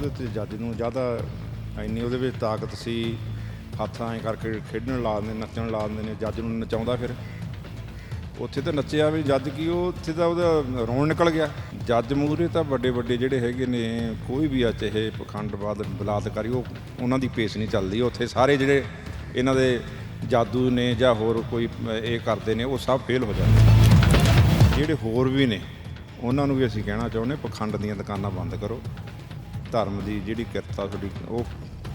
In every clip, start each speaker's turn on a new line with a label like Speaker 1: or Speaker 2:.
Speaker 1: ਉਹਦੇ ਤੇ ਜੱਜ ਨੂੰ ਜ਼ਿਆਦਾ ਇੰਨੀ ਉਹਦੇ ਵਿੱਚ ਤਾਕਤ ਸੀ, ਹੱਥ ਐਂ ਕਰਕੇ ਖੇਡਣ ਲਾ ਦਿੰਦੇ, ਨੱਚਣ ਲਾ ਦਿੰਦੇ ਨੇ, ਜੱਜ ਨੂੰ ਨਚਾਉਂਦਾ ਫਿਰ। ਉੱਥੇ ਤਾਂ ਨੱਚਿਆ ਵੀ ਜੱਜ ਕੀ, ਉਹ ਉੱਥੇ ਤਾਂ ਉਹਦਾ ਰੋਣ ਨਿਕਲ ਗਿਆ। ਜੱਜ ਮੂਹਰੇ ਤਾਂ ਵੱਡੇ ਵੱਡੇ ਜਿਹੜੇ ਹੈਗੇ ਨੇ, ਕੋਈ ਵੀ ਆ ਚਾਹੇ ਪਖੰਡਵਾਦ ਬਲਾਤਕਾਰੀ, ਉਹ ਉਹਨਾਂ ਦੀ ਪੇਸ਼ ਨਹੀਂ ਚੱਲਦੀ। ਉੱਥੇ ਸਾਰੇ ਜਿਹੜੇ ਇਹਨਾਂ ਦੇ ਜਾਦੂ ਨੇ ਜਾਂ ਹੋਰ ਕੋਈ ਇਹ ਕਰਦੇ ਨੇ, ਉਹ ਸਭ ਫੇਲ ਹੋ ਜਾਂਦੇ ਜਿਹੜੇ ਹੋਰ ਵੀ ਨੇ, ਉਹਨਾਂ ਨੂੰ ਵੀ ਅਸੀਂ ਕਹਿਣਾ ਚਾਹੁੰਦੇ ਪਖੰਡ ਦੀਆਂ ਦੁਕਾਨਾਂ ਬੰਦ ਕਰੋ। ਧਰਮ ਦੀ ਜਿਹੜੀ ਕਿਰਤ ਆ ਤੁਹਾਡੀ ਉਹ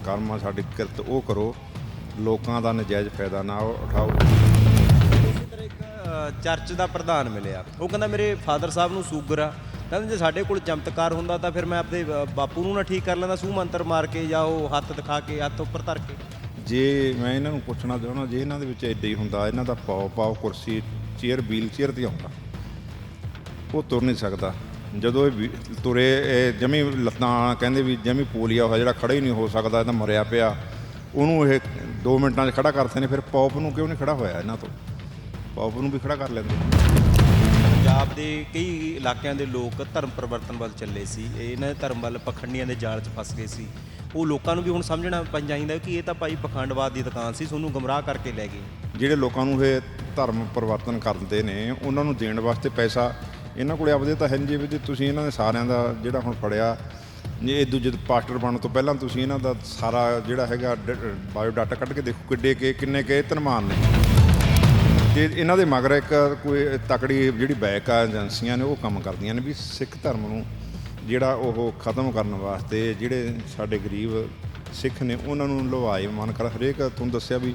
Speaker 1: ਕਰਮ ਆ ਸਾਡੀ ਕਿਰਤ ਉਹ ਕਰੋ। ਲੋਕਾਂ ਦਾ ਨਜਾਇਜ਼ ਫਾਇਦਾ ਨਾ ਉਠਾਓ।
Speaker 2: ਇਸੇ ਤਰ੍ਹਾਂ ਇੱਕ ਅ, ਚਰਚ ਦਾ ਪ੍ਰਧਾਨ ਮਿਲਿਆ। ਉਹ ਕਹਿੰਦਾ ਮੇਰੇ ਫਾਦਰ ਸਾਹਿਬ ਨੂੰ ਸ਼ੂਗਰ ਆ। ਕਹਿੰਦਾ ਜੇ ਸਾਡੇ ਕੋਲ ਚਮਤਕਾਰ ਹੁੰਦਾ ਤਾਂ ਫਿਰ ਮੈਂ ਆਪਣੇ ਅ, ਬਾਪੂ ਨੂੰ ਨਾ ਠੀਕ ਕਰ ਲੈਂਦਾ ਸੂ ਮੰਤਰ ਮਾਰ ਕੇ ਜਾਂ ਉਹ ਹੱਥ ਦਿਖਾ ਕੇ ਹੱਥ ਉੱਪਰ ਧਰ ਕੇ।
Speaker 1: ਜੇ ਮੈਂ ਇਹਨਾਂ ਨੂੰ ਪੁੱਛਣਾ ਚਾਹੁੰਦਾ ਜੇ ਇਹਨਾਂ ਦੇ ਵਿੱਚ ਐਡਾ ਹੀ ਹੁੰਦਾ ਇਹਨਾਂ ਦਾ ਪਾਓ ਪਾਓ ਕੁਰਸੀ ਚੇਅਰ ਵੀਲ ਚੇਅਰ ਤੇ ਆਉਂਦਾ ਉਹ ਤੁਰ ਨਹੀਂ ਸਕਦਾ। ਜਦੋਂ ਇਹ ਵੀ- ਤੁਰੇ ਇਹ ਜਮੀ ਲੱਤਾਂ ਕਹਿੰਦੇ ਵੀ ਜਮੀ ਪੋਲੀਆ ਹੋਇਆ ਜਿਹੜਾ ਖੜਾ ਹੀ ਨਹੀਂ ਹੋ ਸਕਦਾ ਇਹ ਤਾਂ ਮਰਿਆ ਪਿਆ। ਉਹਨੂੰ ਇਹ 2 ਮਿੰਟਾਂ 'ਚ ਖੜਾ ਕਰਦੇ ਨੇ ਫਿਰ ਪੌਪ ਨੂੰ ਕਿਉਂ ਨਹੀਂ ਖੜਾ ਹੋਇਆ ਇਹਨਾਂ ਤੋਂ? ਪੌਪ ਨੂੰ ਵੀ ਖੜਾ ਕਰ ਲੈਂਦੇ।
Speaker 2: ਪੰਜਾਬ ਦੇ ਕਈ ਇਲਾਕਿਆਂ ਦੇ ਲੋਕ ਧਰਮ ਪਰਿਵਰਤਨ ਵੱਲ ਚੱਲੇ ਸੀ। ਇਹ ਇਹਨਾਂ ਦੇ ਧਰਮ ਵੱਲ ਪਖੰਡੀਆਂ ਦੇ ਜਾਲ 'ਚ ਫਸ ਗਏ ਸੀ। ਉਹ ਲੋਕਾਂ ਨੂੰ ਵੀ ਹੁਣ ਸਮਝਣਾ ਪੈ ਚਾਹੀਦਾ ਕਿ ਇਹ ਤਾਂ ਭਾਈ ਪਖੰਡਵਾਦ ਦੀ ਦੁਕਾਨ ਸੀ ਤੁਹਾਨੂੰ ਗਮਰਾਹ ਕਰਕੇ ਲੈ ਗਏ।
Speaker 1: ਜਿਹੜੇ ਲੋਕਾਂ ਨੂੰ ਇਹ ਧਰਮ ਪਰਿਵਰਤਨ ਕਰਦੇ ਨੇ ਉਹਨਾਂ ਨੂੰ ਦੇਣ ਵਾਸਤੇ ਪੈਸਾ ਇਹਨਾਂ ਕੋਲੇ ਆਪਦੇ ਤਾਂ ਹੈ ਨਹੀਂ ਜੇ ਵੀ ਤੁਸੀਂ ਇਹਨਾਂ ਦੇ ਸਾਰਿਆਂ ਦਾ ਜਿਹੜਾ ਹੁਣ ਫੜਿਆ, ਜੇ ਇਹ ਦੂਜੇ ਪਾਸਟਰ ਬਣਨ ਤੋਂ ਪਹਿਲਾਂ ਤੁਸੀਂ ਇਹਨਾਂ ਦਾ ਸਾਰਾ ਜਿਹੜਾ ਹੈਗਾ ਬਾਇਓ ਡਾਟਾ ਕੱਢ ਕੇ ਦੇਖੋ ਕਿੱਡੇ ਕੇ, ਕਿੰਨੇ ਕੇ ਧਨਵਾਨ ਨੇ। ਤੇ ਇਹਨਾਂ ਦੇ ਮਗਰ ਇੱਕ ਕੋਈ ਤਕੜੀ ਜਿਹੜੀ ਬੈਕ ਆ, ਏਜੰਸੀਆਂ ਨੇ ਉਹ ਕੰਮ ਕਰਦੀਆਂ ਨੇ ਵੀ ਸਿੱਖ ਧਰਮ ਨੂੰ ਜਿਹੜਾ ਉਹ ਖਤਮ ਕਰਨ ਵਾਸਤੇ ਜਿਹੜੇ ਸਾਡੇ ਗਰੀਬ ਸਿੱਖ ਨੇ ਉਹਨਾਂ ਨੂੰ ਲਵਾਏ। ਮਨ ਕਰ ਹਰੇਕ ਤੁਹਾਨੂੰ ਦੱਸਿਆ ਵੀ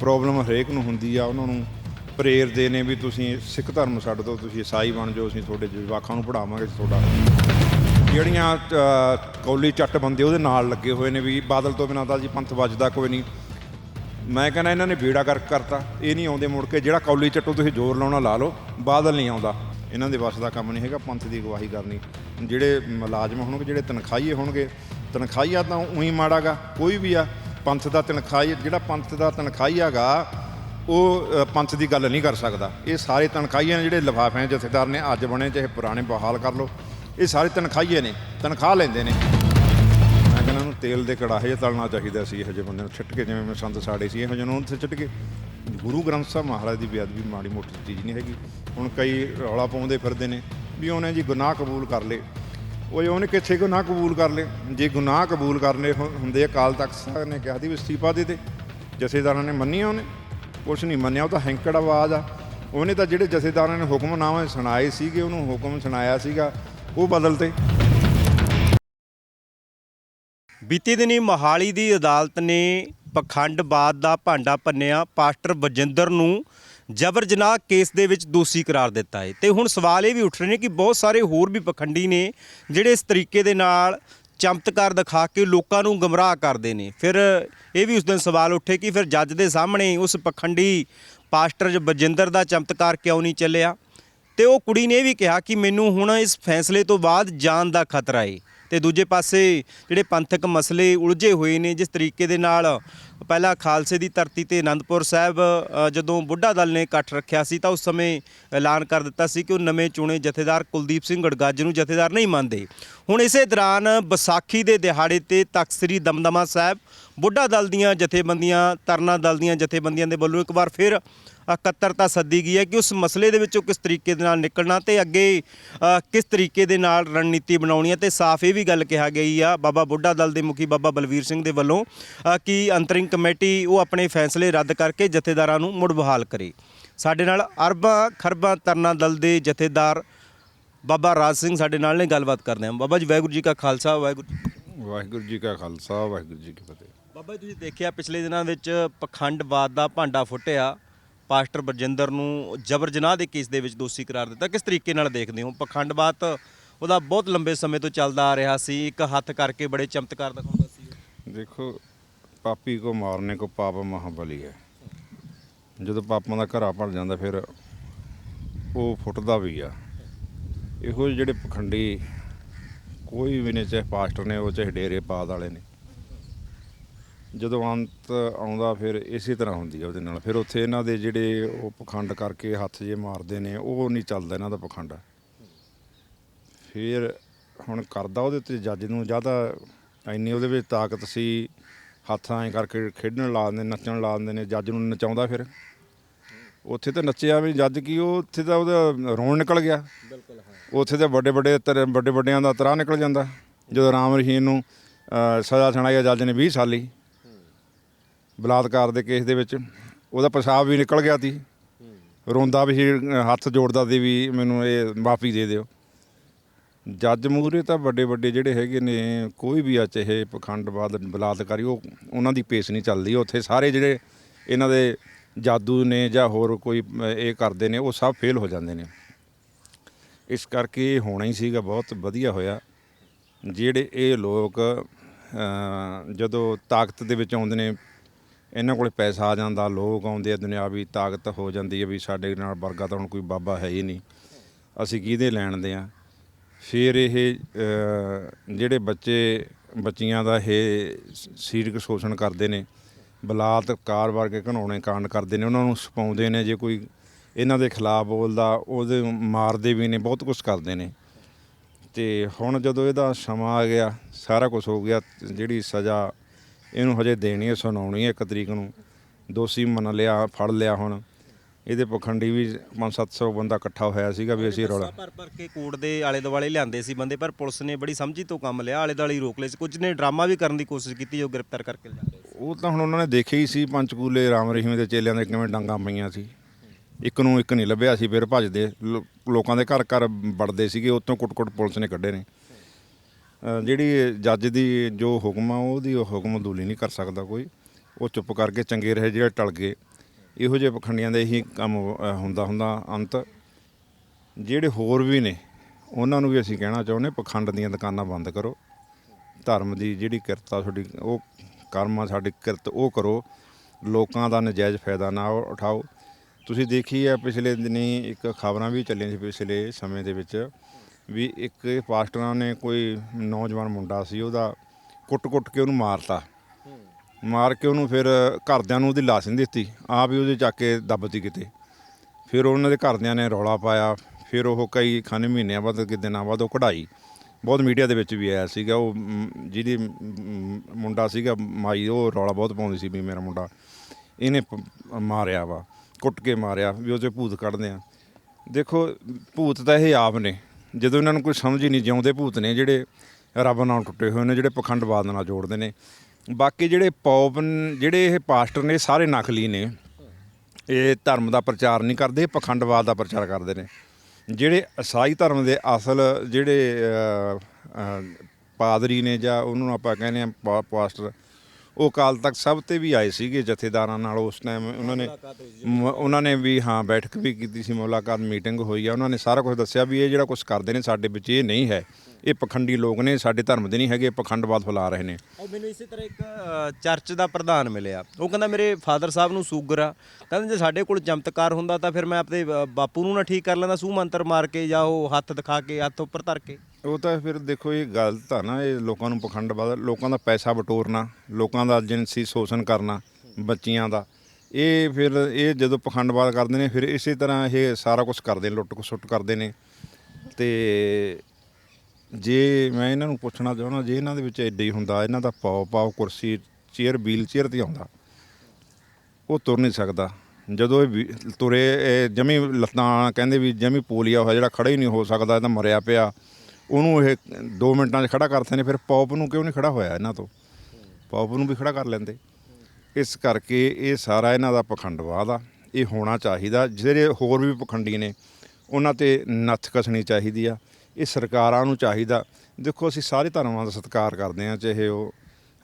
Speaker 1: ਪ੍ਰੋਬਲਮ ਹਰੇਕ ਨੂੰ ਹੁੰਦੀ ਆ, ਉਹਨਾਂ ਨੂੰ ਪ੍ਰੇਰਦੇ ਨੇ ਵੀ ਤੁਸੀਂ ਸਿੱਖ ਧਰਮ ਛੱਡ ਦਿਓ, ਤੁਸੀਂ ਈਸਾਈ ਬਣ ਜਾਓ, ਅਸੀਂ ਤੁਹਾਡੇ ਜਵਾਕਾਂ ਨੂੰ ਪੜਾਵਾਂਗੇ ਤੁਹਾਡਾ। ਜਿਹੜੀਆਂ ਕੌਲੀ ਚੱਟ ਬੰਦੇ ਉਹਦੇ ਨਾਲ ਲੱਗੇ ਹੋਏ ਨੇ ਵੀ ਬਾਦਲ ਤੋਂ ਬਿਨਾਂ ਤਾਂ ਜੀ ਪੰਥ ਵੱਜਦਾ ਕੋਈ ਨਹੀਂ। ਮੈਂ ਕਹਿੰਦਾ ਇਹਨਾਂ ਨੇ ਬੇੜਾ ਕਰ, ਕਰਤਾ, ਇਹ ਨਹੀਂ ਆਉਂਦੇ ਮੁੜ ਕੇ, ਜਿਹੜਾ ਕੌਲੀ ਚੱਟੋ ਤੁਸੀਂ ਜ਼ੋਰ ਲਾਉਣਾ ਲਾ ਲਓ, ਬਾਦਲ ਨਹੀਂ ਆਉਂਦਾ। ਇਹਨਾਂ ਦੇ ਵੱਸ ਦਾ ਕੰਮ ਨਹੀਂ ਹੈਗਾ, ਪੰਥ ਦੀ ਅਗਵਾਈ ਕਰਨੀ। ਜਿਹੜੇ ਮੁਲਾਜ਼ਮ ਹੋਣਗੇ, ਜਿਹੜੇ ਤਨਖਾਹੀਏ ਹੋਣਗੇ, ਤਨਖਾਹੀਆ ਤਾਂ ਉਹੀ ਮਾੜਾਗਾ ਕੋਈ ਵੀ ਆ, ਪੰਥ ਦਾ ਤਨਖਾਹੀ, ਜਿਹੜਾ ਪੰਥ ਦਾ ਤਨਖਾਹੀਆਗਾ ਉਹ ਅ, ਪੰਥ ਦੀ ਗੱਲ ਨਹੀਂ ਕਰ ਸਕਦਾ। ਇਹ ਸਾਰੇ ਤਨਖਾਹੀਏ ਨੇ ਜਿਹੜੇ ਲਿਫਾਫਿਆਂ ਜਥੇਦਾਰ ਨੇ ਅੱਜ ਬਣੇ ਚਾਹੇ ਪੁਰਾਣੇ ਬਹਾਲ ਕਰ ਲਓ ਇਹ ਸਾਰੇ ਤਨਖਾਹੀਏ ਨੇ ਤਨਖਾਹ ਲੈਂਦੇ ਨੇ। ਮੈਂ ਕਹਿੰਦਾ ਉਹਨੂੰ ਤੇਲ ਦੇ ਕੜਾਹੇ 'ਚ ਤਲਣਾ ਚਾਹੀਦਾ ਸੀ ਇਹੋ ਜਿਹੇ ਬੰਦੇ ਨੂੰ ਛਿੱਟ ਕੇ ਜਿਵੇਂ ਮੈਂ ਸੰਤ ਸਾੜੇ ਸੀ ਇਹੋ ਜਿਹੇ ਨੂੰ ਉੱਥੇ ਛਿੱਟ ਕੇ। ਗੁਰੂ ਗ੍ਰੰਥ ਸਾਹਿਬ ਮਹਾਰਾਜ ਦੀ ਬੇਅਦਬੀ ਮਾੜੀ ਮੋਟੀ ਚੀਜ਼ ਨਹੀਂ ਹੈਗੀ। ਹੁਣ ਕਈ ਰੌਲਾ ਪਾਉਂਦੇ ਫਿਰਦੇ ਨੇ ਵੀ ਉਹਨੇ ਜੀ ਗੁਨਾਹ ਕਬੂਲ ਕਰ ਲਏ। ਉਹ ਉਹਨੇ ਕਿੱਥੇ ਗੁਨਾਹ ਕਬੂਲ ਕਰ ਲਏ? ਜੇ ਗੁਨਾਹ ਕਬੂਲ ਕਰਨੇ ਹੁ- ਹੁੰਦੇ ਅਕਾਲ ਤਖਤ ਸਾਹਿਬ ਨੇ ਕਿਹਾ ਸੀ ਵੀ ਅਸਤੀਫਾ ਦੇ ਦੇ ਜਥੇਦਾਰਾਂ ਨੇ ਮੰਨਿਆ ਉਹਨੇ। ਕੁਛ ਨਹੀਂ ਮੰਨਿਆ, ਉਹ ਤਾਂ ਹੈਂਕੜ ਆਵਾਜ਼ ਆ। ਉਹਨੇ ਤਾਂ ਜਿਹੜੇ ਜਥੇਦਾਰਾਂ ਨੇ ਹੁਕਮਨਾਮੇ ਸੁਣਾਏ ਸੀਗੇ, ਉਹਨੂੰ ਹੁਕਮ ਸੁਣਾਇਆ ਸੀਗਾ, ਉਹ ਬਦਲਤੇ
Speaker 2: ਬੀਤੇ ਦਿਨੀ ਮੋਹਾਲੀ ਦੀ ਅਦਾਲਤ ਨੇ ਪਖੰਡਵਾਦ ਦਾ ਭਾਂਡਾ ਭੰਨਿਆ। ਪਾਸਟਰ ਬਜਿੰਦਰ ਨੂੰ ਜਬਰ ਜਨਾਹ ਕੇਸ ਦੇ ਵਿੱਚ ਦੋਸ਼ੀ ਕਰਾਰ ਦਿੱਤਾ ਹੈ ਤੇ ਹੁਣ ਸਵਾਲ ਇਹ ਵੀ ਉੱਠ ਰਹੇ ਨੇ ਕਿ ਬਹੁਤ ਸਾਰੇ ਹੋਰ ਵੀ ਪਖੰਡੀ ਨੇ, ਜਿਹੜੇ ਇਸ ਤਰੀਕੇ ਦੇ ਨਾਲ ਚਮਤਕਾਰ ਦਿਖਾ ਕੇ ਲੋਕਾਂ ਨੂੰ ਗਮਰਾਹ ਕਰਦੇ ਨੇ। ਫਿਰ ਇਹ ਵੀ ਉਸ ਦਿਨ ਸਵਾਲ ਉੱਠੇ ਕਿ ਫਿਰ ਜੱਜ ਦੇ ਸਾਹਮਣੇ ਉਸ ਪਖੰਡੀ ਪਾਸਟਰ ਬਜਿੰਦਰ ਦਾ ਚਮਤਕਾਰ ਕਿਉਂ ਨਹੀਂ ਚੱਲਿਆ? ਤੇ ਉਹ ਕੁੜੀ ਨੇ ਇਹ ਵੀ ਕਿਹਾ ਕਿ ਮੈਨੂੰ ਹੁਣ ਇਸ ਫੈਸਲੇ ਤੋਂ ਬਾਅਦ ਜਾਨ ਦਾ ਖਤਰਾ ਏ। ਤੇ ਦੂਜੇ ਪਾਸੇ ਜਿਹੜੇ ਪੰਥਕ ਮਸਲੇ ਉਲਝੇ ਹੋਏ ਨੇ, ਜਿਸ ਤਰੀਕੇ ਦੇ ਨਾਲ ਪਹਿਲਾਂ ਖਾਲਸੇ ਦੀ ਧਰਤੀ ਤੇ ਆਨੰਦਪੁਰ ਸਾਹਿਬ ਜਦੋਂ ਬੁੱਢਾ ਦਲ ਨੇ ਇਕੱਠ ਰੱਖਿਆ ਸੀ ਤਾਂ ਉਸ ਸਮੇਂ ਐਲਾਨ ਕਰ ਦਿੱਤਾ ਸੀ ਕਿ ਉਹ ਨਵੇਂ ਚੁਣੇ ਜਥੇਦਾਰ ਕੁਲਦੀਪ ਸਿੰਘ ਗੜਗੱਜ ਨੂੰ ਜਥੇਦਾਰ ਨਹੀਂ ਮੰਨਦੇ। ਹੁਣ ਇਸੇ ਦੌਰਾਨ ਵਿਸਾਖੀ ਦੇ ਦਿਹਾੜੇ ਤੇ ਤਖਤ ਸ੍ਰੀ ਦਮਦਮਾ ਸਾਹਿਬ ਬੁੱਢਾ ਦਲ ਦੀਆਂ ਜਥੇਬੰਦੀਆਂ ਤਰਨਾ ਦਲ ਦੀਆਂ ਜਥੇਬੰਦੀਆਂ ਦੇ ਵੱਲੋਂ ਇੱਕ ਵਾਰ ਫਿਰ ਇਕੱਤਰਤਾ ਸੱਦੀ ਗਈ ਹੈ ਕਿ ਉਸ ਮਸਲੇ ਦੇ ਵਿੱਚੋਂ ਕਿਸ ਤਰੀਕੇ ਦੇ ਨਾਲ ਨਿਕਲਣਾ ਤੇ ਅੱਗੇ ਕਿਸ ਤਰੀਕੇ ਦੇ ਨਾਲ ਰਣਨੀਤੀ ਬਣਾਉਣੀ ਹੈ ਤੇ ਸਾਫ਼ ਇਹ ਵੀ ਗੱਲ ਕਿਹਾ ਗਈ ਆ ਬਾਬਾ ਬੁੱਢਾ ਦਲ ਦੇ ਮੁਖੀ ਬਾਬਾ ਬਲਵੀਰ ਸਿੰਘ ਦੇ ਵੱਲੋਂ ਕਿ ਅੰਤਰਿੰਗ ਕਮੇਟੀ ਉਹ ਆਪਣੇ ਫੈਸਲੇ ਰੱਦ ਕਰਕੇ ਜਥੇਦਾਰਾਂ ਨੂੰ ਮੁੜ ਬਹਾਲ ਕਰੇ। ਸਾਡੇ ਨਾਲ ਅਰਬਾਂ ਖਰਬਾਂ ਤਰਨਾ ਦਲ ਦੇ ਜਥੇਦਾਰ ਬਾਬਾ ਰਾਜ ਸਿੰਘ ਸਾਡੇ ਨਾਲ ਨੇ, ਗੱਲਬਾਤ ਕਰਦੇ ਹਾਂ। ਬਾਬਾ ਜੀ, ਵਾਹਿਗੁਰੂ ਜੀ ਕਾ ਖਾਲਸਾ, ਵਾਹਿਗੁਰੂ ਜੀ
Speaker 1: ਵਾਹਿਗੁਰੂ ਜੀ ਕਾ ਖਾਲਸਾ, ਵਾਹਿਗੁਰੂ ਜੀ ਕੀ ਫਤਿਹ।
Speaker 2: ਬਾਬਾ ਜੀ, ਤੁਸੀਂ ਦੇਖਿਆ ਪਿਛਲੇ ਦਿਨਾਂ ਵਿੱਚ ਪਖੰਡਵਾਦ ਦਾ ਭਾਂਡਾ ਫੁੱਟਿਆ। ਪਾਸਟਰ ਬਰਜਿੰਦਰ ਨੂੰ ਜਬਰ ਜਨਾਹ ਦੇ ਕੇਸ ਦੇ ਵਿੱਚ ਦੋਸ਼ੀ ਕਰਾਰ ਦਿੱਤਾ। ਕਿਸ ਤਰੀਕੇ ਨਾਲ ਦੇਖਦੇ ਹੋ? ਪਖੰਡਵਾਦ ਉਹਦਾ ਬਹੁਤ ਲੰਬੇ ਸਮੇਂ ਤੋਂ ਚੱਲਦਾ ਆ ਰਿਹਾ ਸੀ। ਇੱਕ ਹੱਥ ਕਰਕੇ ਬੜੇ ਚਮਤਕਾਰ ਦਿਖਾਉਂਦਾ ਸੀ
Speaker 1: ਦੇਖੋ, ਪਾਪੀ ਕੋ ਮਾਰਨੇ ਕੋ ਪਾਪ ਮਹਾਬਲੀ ਹੈ। ਜਦੋਂ ਪਾਪਾਂ ਦਾ ਘਰਾ ਭਰ ਜਾਂਦਾ, ਫਿਰ ਉਹ ਫੁੱਟਦਾ ਵੀ ਆ। ਇਹੋ ਜਿਹੇ ਜਿਹੜੇ ਪਖੰਡੀ ਕੋਈ ਵੀ ਨੇ, ਚਾਹੇ ਪਾਸਟਰ ਨੇ, ਉਹ ਚਾਹੇ ਡੇਰੇ ਪਾਦ ਵਾਲੇ ਨੇ। ਜਦੋਂ ਅੰਤ ਆਉਂਦਾ ਫਿਰ ਇਸੇ ਤਰ੍ਹਾਂ ਹੁੰਦੀ ਆ ਉਹਦੇ ਨਾਲ। ਫਿਰ ਉੱਥੇ ਇਹਨਾਂ ਦੇ ਜਿਹੜੇ ਉਹ ਪਖੰਡ ਕਰਕੇ ਹੱਥ ਜੇ ਮਾਰਦੇ ਨੇ ਉਹ ਨਹੀਂ ਚੱਲਦਾ ਇਹਨਾਂ ਦਾ ਪਖੰਡ। ਫਿਰ ਹੁਣ ਕਰਦਾ ਉਹਦੇ ਤੇ ਜੱਜ ਨੂੰ ਜ਼ਿਆਦਾ ਇੰਨੀ ਉਹਦੇ ਵਿੱਚ ਤਾਕਤ ਸੀ ਹੱਥ ਐਂ ਕਰਕੇ ਖੇਡਣ ਲਾ ਦਿੰਦੇ ਨੱਚਣ ਲਾ ਦਿੰਦੇ ਨੇ ਜੱਜ ਨੂੰ ਨਚਾਉਂਦਾ ਫਿਰ। ਉੱਥੇ ਤਾਂ ਨੱਚਿਆ ਵੀ ਜੱਜ ਕੀ ਉਹ ਉੱਥੇ ਤਾਂ ਉਹਦਾ ਰੋਣ ਨਿਕਲ ਗਿਆ।
Speaker 2: ਬਿਲਕੁਲ ਹਾਂ।
Speaker 1: ਉੱਥੇ ਤਾਂ ਵੱਡੇ ਵੱਡੇ ਵੱਡੇ ਵੱਡਿਆਂ ਦਾ ਤਰਾ ਨਿਕਲ ਜਾਂਦਾ। ਜਦੋਂ ਰਾਮ ਰਹੀਮ ਨੂੰ ਸਜ਼ਾ ਸੁਣਾਈ ਜੱਜ ਨੇ 20 ਸਾਲੀ ਬਲਾਤਕਾਰ ਦੇ ਕੇਸ ਦੇ ਵਿੱਚ ਉਹਦਾ ਪਿਸ਼ਾਬ ਵੀ ਨਿਕਲ ਗਿਆ ਸੀ। ਰੋਂਦਾ ਵੀ ਸੀ, ਹੱਥ ਜੋੜਦਾ ਸੀ ਵੀ ਮੈਨੂੰ ਇਹ ਮਾਫੀ ਦੇ ਦਿਓ। ਜੱਜ ਮੂਹਰੇ ਤਾਂ ਵੱਡੇ ਵੱਡੇ ਜਿਹੜੇ ਹੈਗੇ ਨੇ ਕੋਈ ਵੀ ਆ ਚਾਹੇ ਪਖੰਡਵਾਦ ਬਲਾਤਕਾਰੀ ਉਹ ਉਹਨਾਂ ਦੀ ਪੇਸ਼ ਨਹੀਂ ਚੱਲਦੀ। ਉੱਥੇ ਸਾਰੇ ਜਿਹੜੇ ਇਹਨਾਂ ਦੇ ਜਾਦੂ ਨੇ ਜਾਂ ਹੋਰ ਕੋਈ ਅ, ਇਹ ਕਰਦੇ ਨੇ ਉਹ ਸਭ ਫੇਲ ਹੋ ਜਾਂਦੇ ਨੇ। ਇਸ ਕਰਕੇ ਇਹ ਹੋਣਾ ਹੀ ਸੀਗਾ ਬਹੁਤ ਵਧੀਆ ਹੋਇਆ। ਜਿਹੜੇ ਇਹ ਲੋਕ ਅ, ਜਦੋਂ ਤਾਕਤ ਦੇ ਵਿੱਚ ਆਉਂਦੇ ਨੇ ਇਹਨਾਂ ਕੋਲੇ ਪੈਸਾ ਆ ਜਾਂਦਾ, ਲੋਕ ਆਉਂਦੇ ਆ ਦੁਨਿਆਵੀ ਤਾਕਤ ਹੋ ਜਾਂਦੀ ਹੈ ਵੀ ਸਾਡੇ ਨਾਲ ਵਰਗਾ ਤਾਂ ਹੁਣ ਕੋਈ ਬਾਬਾ ਹੈ ਹੀ ਨਹੀਂ। ਅਸੀਂ ਕਿਹਦੇ ਲੈਣ ਦੇ ਆ? ਫਿਰ ਇਹ ਜਿਹੜੇ ਬੱਚੇ, ਬੱਚੀਆਂ ਦਾ ਇਹ ਸਰੀਰਕ ਸ਼ੋਸ਼ਣ ਕਰਦੇ ਨੇ ਬਲਾਤਕਾਰ ਵਰਗੇ ਘਿਨਾਉਣੇ ਕਾਂਡ ਕਰਦੇ ਨੇ, ਉਹਨਾਂ ਨੂੰ ਛਪਾਉਂਦੇ ਨੇ, ਜੇ ਕੋਈ ਇਹਨਾਂ ਦੇ ਖਿਲਾਫ ਬੋਲਦਾ, ਉਹਦੇ ਮਾਰਦੇ ਵੀ ਨੇ, ਬਹੁਤ ਕੁਝ ਕਰਦੇ ਨੇ। ਤੇ ਹੁਣ ਜਦੋਂ ਇਹਦਾ ਸਮਾਂ ਆ ਗਿਆ, ਸਾਰਾ ਕੁਝ ਹੋ ਗਿਆ, ਜਿਹੜੀ ਸਜ਼ਾ ਇਹਨੂੰ ਹਜੇ ਦੇਣੀ ਹੈ ਸੁਣਾਉਣੀ ਹੈ ਇੱਕ ਤਰੀਕ ਨੂੰ। ਦੋਸ਼ੀ ਮੰਨ ਲਿਆ ਫੜ ਲਿਆ ਹੁਣ। ਇਹਦੇ ਪਖੰਡੀ ਵੀ 5-700 ਬੰਦਾ ਇਕੱਠਾ ਹੋਇਆ ਸੀਗਾ ਵੀ ਅਸੀਂ ਰੌਲਾ।
Speaker 2: ਪਰ ਪਰ ਕੇ ਕੋਰਟ ਦੇ ਆਲੇ ਦੁਆਲੇ ਲਿਆਂਦੇ ਸੀ ਬੰਦੇ ਪਰ ਪੁਲਿਸ ਨੇ ਬੜੀ ਸਮਝੀ ਤੋਂ ਕੰਮ ਲਿਆ। ਆਲੇ ਦੁਆਲੇ ਰੋਕ ਲਏ ਸੀ। ਕੁਝ ਨੇ ਡਰਾਮਾ ਵੀ ਕਰਨ ਦੀ ਕੋਸ਼ਿਸ਼ ਕੀਤੀ ਜੋ ਗ੍ਰਿਫਤਾਰ ਕਰਕੇ ਲਿਆ ਰਹੇ ਸੀ।
Speaker 1: ਉਹ ਤਾਂ ਹੁਣ ਉਹਨਾਂ ਨੇ ਦੇਖਿਆ ਹੀ ਸੀ ਪੰਚਕੂਲੇ ਰਾਮ ਰਹੀਮ ਦੇ ਚੇਲਿਆਂ ਦੇ ਕਿਵੇਂ ਡਾਂਗਾ ਪਈਆਂ ਸੀ। ਇੱਕ ਨੂੰ ਇੱਕ ਨਹੀਂ ਲੱਭਿਆ ਸੀ ਫਿਰ ਭੱਜਦੇ। ਲੋਕਾਂ ਦੇ ਘਰ ਘਰ ਵੜਦੇ ਸੀਗੇ ਉੱਥੋਂ ਕੁੱਟ-ਕੁੱਟ ਪੁਲਿਸ ਨੇ ਕੱਢੇ ਨੇ। ਜਿਹੜੀ ਜੱਜ ਦੀ ਜੋ ਹੁਕਮ ਆ, ਉਹਦੀ ਉਹ ਹੁਕਮ ਦੂਲੀ ਨਹੀਂ ਕਰ ਸਕਦਾ ਕੋਈ। ਉਹ ਚੁੱਪ ਕਰਕੇ ਚੰਗੇ ਰਹੇ ਜਿਹੜੇ ਟਲ ਗਏ। ਇਹੋ ਜਿਹੇ ਪਖੰਡੀਆਂ ਦੇ ਇਹੀ ਕੰਮ ਹੁੰਦਾ ਹੁੰਦਾ ਅੰਤ। ਜਿਹੜੇ ਹੋਰ ਵੀ ਨੇ, ਉਹਨਾਂ ਨੂੰ ਵੀ ਅਸੀਂ ਕਹਿਣਾ ਚਾਹੁੰਦੇ ਪਖੰਡ ਦੀਆਂ ਦੁਕਾਨਾਂ ਬੰਦ ਕਰੋ। ਧਰਮ ਦੀ ਜਿਹੜੀ ਕਿਰਤ ਆ ਤੁਹਾਡੀ, ਉਹ ਕਰਮ ਆ, ਸਾਡੀ ਕਿਰਤ ਉਹ ਕਰੋ। ਲੋਕਾਂ ਦਾ ਨਜਾਇਜ਼ ਫਾਇਦਾ ਨਾ ਉਠਾਓ। ਤੁਸੀਂ ਦੇਖੀ ਆ, ਪਿਛਲੇ ਦਿਨੀ ਇੱਕ ਖਬਰਾਂ ਵੀ ਚੱਲੀਆਂ ਸੀ, ਪਿਛਲੇ ਸਮੇਂ ਦੇ ਵਿੱਚ। ਵੀ ਇੱਕ ਪਾਸਟਰਾਂ ਨੇ ਕੋਈ ਨੌਜਵਾਨ ਮੁੰਡਾ ਸੀ, ਉਹਦਾ ਕੁੱਟ-ਕੁੱਟ ਕੇ ਉਹਨੂੰ ਮਾਰਤਾ। ਮਾਰ ਕੇ ਉਹਨੂੰ ਫਿਰ ਘਰਦਿਆਂ ਨੂੰ ਉਹਦੀ ਲਾਸ਼ ਨਹੀਂ ਦਿੱਤੀ, ਆਪ ਹੀ ਉਹਦੇ ਚੱਕ ਕੇ ਦੱਬਤੀ ਕਿਤੇ। ਫਿਰ ਉਹਨਾਂ ਦੇ ਘਰਦਿਆਂ ਨੇ ਰੌਲਾ ਪਾਇਆ, ਫਿਰ ਉਹ ਕਈ ਖਾਨੇ ਮਹੀਨਿਆਂ ਬਾਅਦ ਕਿ ਦਿਨਾਂ ਬਾਅਦ ਉਹ ਕਢਾਈ। ਬਹੁਤ ਮੀਡੀਆ ਦੇ ਵਿੱਚ ਵੀ ਆਇਆ ਸੀਗਾ, ਉਹ ਜਿਹਦੀ ਮੁੰਡਾ ਸੀਗਾ, ਮਾਈ, ਉਹ ਰੌਲਾ ਬਹੁਤ ਪਾਉਂਦੀ ਸੀ ਵੀ ਮੇਰਾ ਮੁੰਡਾ ਇਹਨੇ ਪ- ਮਾਰਿਆ ਵਾ, ਕੁੱਟ ਕੇ ਮਾਰਿਆ, ਵੀ ਉਹਦੇ ਭੂਤ ਕੱਢਦੇ ਆ। ਦੇਖੋ, ਭੂਤ ਤਾਂ ਇਹ ਆਪ ਨੇ ਜਦੋਂ ਇਹਨਾਂ ਨੂੰ ਕੋਈ ਸਮਝ ਹੀ ਨਹੀਂ, ਜਿਉਂਦੇ ਭੂਤ ਨੇ ਜਿਹੜੇ ਰੱਬ ਨਾਲ ਟੁੱਟੇ ਹੋਏ ਨੇ, ਜਿਹੜੇ ਪਖੰਡਵਾਦ ਨਾਲ ਜੋੜਦੇ ਨੇ। ਬਾਕੀ ਜਿਹੜੇ ਪੌਪ ਜਿਹੜੇ ਇਹ ਪਾਸਟਰ ਨੇ ਸਾਰੇ ਨਕਲੀ ਨੇ। ਇਹ ਧਰਮ ਦਾ ਪ੍ਰਚਾਰ ਨਹੀਂ ਕਰਦੇ ਪਖੰਡਵਾਦ ਦਾ ਪ੍ਰਚਾਰ ਕਰਦੇ ਨੇ। ਜਿਹੜੇ ਈਸਾਈ ਧਰਮ ਦੇ ਅਸਲ ਜਿਹੜੇ ਪਾਦਰੀ ਨੇ ਜਾਂ ਉਹਨੂੰ ਆਪਾਂ ਕਹਿੰਦੇ ਆ ਪਾ- ਪਾਸਟਰ ਉਹ ਕਾਲ ਤੱਕ ਸਭ ਤੇ ਵੀ ਆਏ ਸੀਗੇ ਜਥੇਦਾਰਾਂ ਨਾਲ ਉਸ ਟਾਈਮ ਉਹਨਾਂ ਨੇ ਮ- ਉਹਨਾਂ ਨੇ ਵੀ ਹਾਂ ਬੈਠਕ ਵੀ ਕੀਤੀ ਸੀ ਮੁਲਾਕਾਤ ਮੀਟਿੰਗ ਹੋਈ ਆ। ਉਹਨਾਂ ਨੇ ਸਾਰਾ ਕੁਝ ਦੱਸਿਆ ਵੀ ਇਹ ਜਿਹੜਾ ਕੁਝ ਕਰਦੇ ਨੇ ਸਾਡੇ ਵਿੱਚ ਇਹ ਨਹੀਂ ਹੈ। ਇਹ ਪਖੰਡੀ ਲੋਕ ਨੇ ਸਾਡੇ ਧਰਮ ਦੇ ਨਹੀਂ ਹੈਗੇ ਇਹ ਪਖੰਡਵਾਦ ਫੈਲਾ ਰਹੇ ਨੇ।
Speaker 2: ਉਹ ਮੈਨੂੰ ਇਸੇ ਤਰ੍ਹਾਂ ਇੱਕ ਅ, ਚਰਚ ਦਾ ਪ੍ਰਧਾਨ ਮਿਲਿਆ। ਉਹ ਕਹਿੰਦਾ ਮੇਰੇ ਫਾਦਰ ਸਾਹਿਬ ਨੂੰ ਸ਼ੂਗਰ ਆ। ਕਹਿੰਦਾ ਜੇ ਸਾਡੇ ਕੋਲ ਚਮਤਕਾਰ ਹੁੰਦਾ ਤਾਂ ਫਿਰ ਮੈਂ ਆਪਣੇ ਅ, ਬਾਪੂ ਨੂੰ ਨਾ ਠੀਕ ਕਰ ਲੈਂਦਾ ਸੂ ਮੰਤਰ ਮਾਰ ਕੇ ਜਾਂ ਉਹ ਹੱਥ ਦਿਖਾ ਕੇ ਹੱਥ ਉੱਪਰ ਧਰ ਕੇ।
Speaker 1: ਉਹ ਤਾਂ ਫਿਰ ਦੇਖੋ ਇਹ ਗਲਤ ਆ ਨਾ, ਇਹ ਲੋਕਾਂ ਨੂੰ ਪਖੰਡਵਾਦ ਲੋਕਾਂ ਦਾ ਪੈਸਾ ਬਟੋਰਨਾ ਲੋਕਾਂ ਦਾ ਜਿਨਸੀ ਸ਼ੋਸ਼ਣ ਕਰਨਾ, ਬੱਚੀਆਂ ਦਾ। ਇਹ ਫਿਰ, ਇਹ ਜਦੋਂ ਪਖੰਡਵਾਦ ਕਰਦੇ ਨੇ, ਫਿਰ ਇਸੇ ਤਰ੍ਹਾਂ ਇਹ ਸਾਰਾ ਕੁਝ ਕਰਦੇ ਨੇ ਲੁੱਟ ਸੁੱਟ ਕਰਦੇ ਨੇ। ਤੇ ਜੇ ਮੈਂ ਇਹਨਾਂ ਨੂੰ ਪੁੱਛਣਾ ਚਾਹੁੰਦਾ, ਜੇ ਇਹਨਾਂ ਦੇ ਵਿੱਚ ਐਡੇ ਹੀ ਹੁੰਦਾ, ਇਹਨਾਂ ਦਾ ਪਾਓ ਪਾਓ ਕੁਰਸੀ, ਚੇਅਰ, ਵੀਲ ਚੇਅਰ ਤੇ ਆਉਂਦਾ, ਉਹ ਤੁਰ ਨਹੀਂ ਸਕਦਾ। ਜਦੋਂ ਇਹ ਵੀ- ਤੁਰੇ, ਇਹ ਜਮੀ ਲੱਤਾਂ ਕਹਿੰਦੇ ਵੀ ਜਮੀ ਪੋਲੀਆ ਹੋਇਆ ਜਿਹੜਾ ਖੜਾ ਹੀ ਨਹੀਂ ਹੋ ਸਕਦਾ, ਇਹ ਤਾਂ ਮਰਿਆ ਪਿਆ। ਉਹਨੂੰ ਇਹ 2 ਮਿੰਟਾਂ 'ਚ ਖੜਾ ਕਰਦੇ ਨੇ, ਫਿਰ ਪੌਪ ਨੂੰ ਕਿਉਂ ਨਹੀਂ ਖੜਾ ਹੋਇਆ ਇਹਨਾਂ ਤੋਂ? ਪੌਪ ਨੂੰ ਵੀ ਖੜਾ ਕਰ ਲੈਂਦੇ। ਇਸ ਕਰਕੇ ਇਹ ਸਾਰਾ ਇਹਨਾਂ ਦਾ ਪਖੰਡਵਾਦ ਆ। ਇਹ ਹੋਣਾ ਚਾਹੀਦਾ। ਜਿਹੜੇ ਹੋਰ ਵੀ ਪਖੰਡੀ ਨੇ, ਉਹਨਾਂ ਤੇ ਨੱਥ ਕਸਣੀ ਚਾਹੀਦੀ ਆ। ਇਹ ਸਰਕਾਰਾਂ ਨੂੰ ਚਾਹੀਦਾ। ਦੇਖੋ, ਅਸੀਂ ਸਾਰੇ ਧਰਮਾਂ ਦਾ ਸਤਿਕਾਰ ਕਰਦੇ ਆ ਚਾਹੇ ਉਹ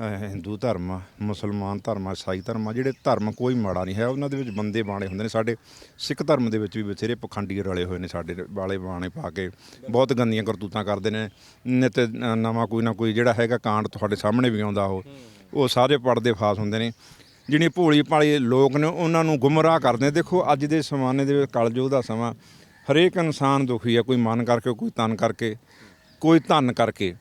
Speaker 1: ਹਿੰਦੂ ਧਰਮ ਆ ਮੁਸਲਮਾਨ ਧਰਮ ਆ ਈਸਾਈ ਧਰਮ, ਆ ਜਿਹੜੇ ਧਰਮ ਕੋਈ ਮਾੜਾ ਨਹੀਂ ਹੈ, ਉਹਨਾਂ ਦੇ ਵਿੱਚ ਬੰਦੇ ਬਾਣੇ ਹੁੰਦੇ ਨੇ। ਸਾਡੇ ਸਿੱਖ ਧਰਮ ਦੇ ਵਿੱਚ ਵੀ ਬਥੇਰੇ ਪਖੰਡੀ ਰਲੇ ਹੋਏ ਨੇ, ਸਾਡੇ ਵਾਲੇ ਬਾਣੇ ਪਾ ਕੇ ਬਹੁਤ ਗੰਦੀਆਂ ਕਰਤੂਤਾਂ ਕਰਦੇ ਨੇ। ਨਿਤ ਨਵਾਂ ਕੋਈ ਨਾ ਕੋਈ ਜਿਹੜਾ ਹੈਗਾ ਕਾਂਡ ਤੁਹਾਡੇ ਸਾਹਮਣੇ ਵੀ ਆਉਂਦਾ ਉਹ ਉਹ ਸਾਰੇ ਪੜਦੇ ਫਾਸ ਹੁੰਦੇ ਨੇ। ਜਿਹੜੇ ਭੋਲੀ ਭਾਲੀ ਲੋਕ ਨੇ, ਉਹਨਾਂ ਨੂੰ ਗੁੰਮਰਾਹ ਕਰਦੇ ਦੇਖੋ, ਅੱਜ ਦੇ ਜ਼ਮਾਨੇ ਦੇ ਵਿੱਚ ਕਲਯੁਗ ਦਾ ਸਮਾਂ, ਹਰੇਕ ਇਨਸਾਨ ਦੁਖੀ ਆ, ਕੋਈ ਮਨ ਕਰਕੇ, ਕੋਈ ਤਨ ਕਰਕੇ, ਕੋਈ ਧਨ ਕਰਕੇ।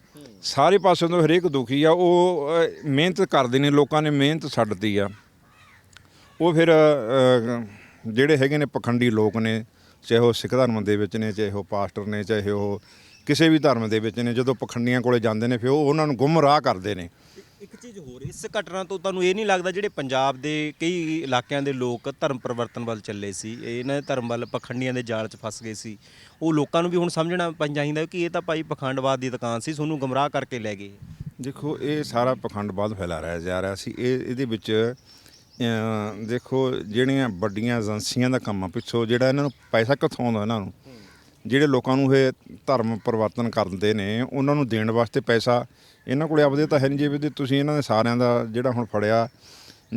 Speaker 1: ਸਾਰੇ ਪਾਸਿਓਂ ਤੋਂ ਹਰੇਕ ਦੁਖੀ ਆ ਉਹ ਅ, ਮਿਹਨਤ ਕਰਦੇ ਨੇ ਲੋਕਾਂ ਨੇ ਮਿਹਨਤ ਛੱਡਤੀ ਆ। ਉਹ ਫਿਰ ਅ, ਜਿਹੜੇ ਹੈਗੇ ਨੇ ਪਖੰਡੀ ਲੋਕ ਨੇ ਚਾਹੇ ਉਹ ਸਿੱਖ ਧਰਮ ਦੇ ਵਿੱਚ ਨੇ ਚਾਹੇ ਉਹ ਪਾਸਟਰ ਨੇ ਚਾਹੇ ਉਹ ਕਿਸੇ ਵੀ ਧਰਮ ਦੇ ਵਿੱਚ ਨੇ ਜਦੋਂ ਪਖੰਡੀਆਂ ਕੋਲੇ ਜਾਂਦੇ ਨੇ ਫਿਰ ਉਹ ਉਹਨਾਂ ਨੂੰ ਗੁੰਮਰਾਹ ਕਰਦੇ ਨੇ।
Speaker 2: ਇੱਕ ਚੀਜ਼ ਹੋਰ ਇਸ ਘਟਨਾ ਤੋਂ ਤੁਹਾਨੂੰ ਇਹ ਨਹੀਂ ਲੱਗਦਾ ਜਿਹੜੇ ਪੰਜਾਬ ਦੇ ਕਈ ਇਲਾਕਿਆਂ ਦੇ ਲੋਕ ਧਰਮ ਪਰਿਵਰਤਨ ਵੱਲ ਚੱਲੇ ਸੀ, ਇਹਨਾਂ ਦੇ ਧਰਮ ਵੱਲ ਪਖੰਡੀਆਂ ਦੇ ਜਾਲ 'ਚ ਫਸ ਗਏ ਸੀ। ਉਹ ਲੋਕਾਂ ਨੂੰ ਵੀ ਹੁਣ ਸਮਝਣਾ ਪੈ ਚਾਹੀਦਾ ਕਿ ਇਹ ਤਾਂ ਭਾਈ ਪਖੰਡਵਾਦ ਦੀ ਦੁਕਾਨ ਸੀ ਤੁਹਾਨੂੰ ਗਮਰਾਹ ਕਰਕੇ ਲੈ ਗਏ।
Speaker 1: ਦੇਖੋ, ਇਹ ਸਾਰਾ ਪਖੰਡਵਾਦ ਫੈਲਾ ਰਿਹਾ, ਜਾ ਰਿਹਾ ਸੀ। ਇਹ, ਇਹਦੇ ਵਿੱਚ ਦੇਖੋ, ਜਿਹੜੀਆਂ ਵੱਡੀਆਂ ਏਜੰਸੀਆਂ ਦਾ ਕੰਮ ਆ, ਪਿੱਛੋਂ ਜਿਹੜਾ ਇਹਨਾਂ ਨੂੰ ਪੈਸਾ ਕਿੱਥੋਂ ਆਉਂਦਾ ਇਹਨਾਂ ਨੂੰ? ਜਿਹੜੇ ਲੋਕਾਂ ਨੂੰ ਇਹ ਧਰਮ ਪਰਿਵਰਤਨ ਕਰਦੇ ਨੇ, ਉਹਨਾਂ ਨੂੰ ਦੇਣ ਵਾਸਤੇ ਪੈਸਾ ਇਹਨਾਂ ਕੋਲੇ ਆਪਦੇ ਤਾਂ ਹੈ ਨਹੀਂ ਜਿਵੇਂ ਦੇ ਤੁਸੀਂ ਇਹਨਾਂ ਦੇ ਸਾਰਿਆਂ ਦਾ ਜਿਹੜਾ ਹੁਣ ਫੜਿਆ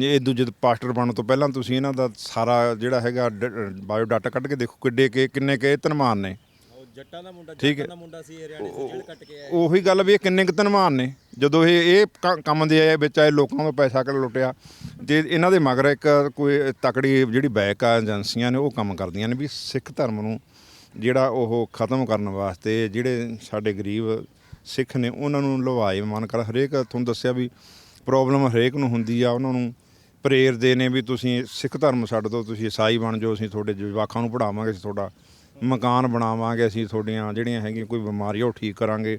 Speaker 1: ਇਹ ਦੂਜੇ ਪਾਸਟਰ ਬਣਨ ਤੋਂ ਪਹਿਲਾਂ ਤੁਸੀਂ ਇਹਨਾਂ ਦਾ ਸਾਰਾ ਜਿਹੜਾ ਹੈਗਾ ਬਾਇਓ ਡਾਟਾ ਕੱਢ ਕੇ ਦੇਖੋ ਕਿੱਡੇ ਕੇ ਕਿੰਨੇ ਕੇ ਧਨਵਾਨ ਨੇ।
Speaker 2: ਉਹ ਜੱਟਾਂ ਦਾ ਮੁੰਡਾ
Speaker 1: ਹੈ।
Speaker 2: ਦਾ ਮੁੰਡਾ ਸੀ ਹਰਿਆਣੇ ਤੋਂ ਜੇਲ੍ਹ ਕੱਟ ਕੇ ਆਇਆ।
Speaker 1: ਉਹੀ ਗੱਲ ਵੀ ਇਹ ਕਿੰਨੇ ਕੁ ਧਨਵਾਨ ਨੇ। ਜਦੋਂ ਇਹ ਇਹ ਕੰਮ ਦੇ ਆਏ ਵਿੱਚ ਆਏ ਲੋਕਾਂ ਤੋਂ ਪੈਸਾ ਕਰ ਲੁੱਟਿਆ। ਤੇ ਇਹਨਾਂ ਦੇ ਮਗਰ ਇੱਕ ਕੋਈ ਤਕੜੀ ਜਿਹੜੀ ਬੈਕ ਆ ਏਜੰਸੀਆਂ ਨੇ ਉਹ ਕੰਮ ਕਰਦੀਆਂ ਨੇ ਵੀ ਸਿੱਖ ਧਰਮ ਨੂੰ ਜਿਹੜਾ ਉਹ ਖਤਮ ਕਰਨ ਵਾਸਤੇ ਜਿਹੜੇ ਸਾਡੇ ਗਰੀਬ ਸਿੱਖ ਨੇ ਉਹਨਾਂ ਨੂੰ ਲਵਾਏ। ਮਨ ਕਰ ਹਰੇਕ ਤੁਹਾਨੂੰ ਦੱਸਿਆ ਵੀ ਪ੍ਰੋਬਲਮ ਹਰੇਕ ਨੂੰ ਹੁੰਦੀ ਆ, ਉਹਨਾਂ ਨੂੰ ਪ੍ਰੇਰਦੇ ਨੇ ਵੀ ਤੁਸੀਂ ਸਿੱਖ ਧਰਮ ਛੱਡ ਦਿਓ, ਤੁਸੀਂ ਈਸਾਈ ਬਣ ਜਾਓ, ਅਸੀਂ ਤੁਹਾਡੇ ਜਵਾਕਾਂ ਨੂੰ ਪੜਾਵਾਂਗੇ ਅਸੀਂ ਤੁਹਾਡਾ ਮਕਾਨ ਬਣਾਵਾਂਗੇ, ਅਸੀਂ ਤੁਹਾਡੀਆਂ ਜਿਹੜੀਆਂ ਹੈਗੀਆਂ ਕੋਈ ਬਿਮਾਰੀਆਂ ਉਹ ਠੀਕ ਕਰਾਂਗੇ,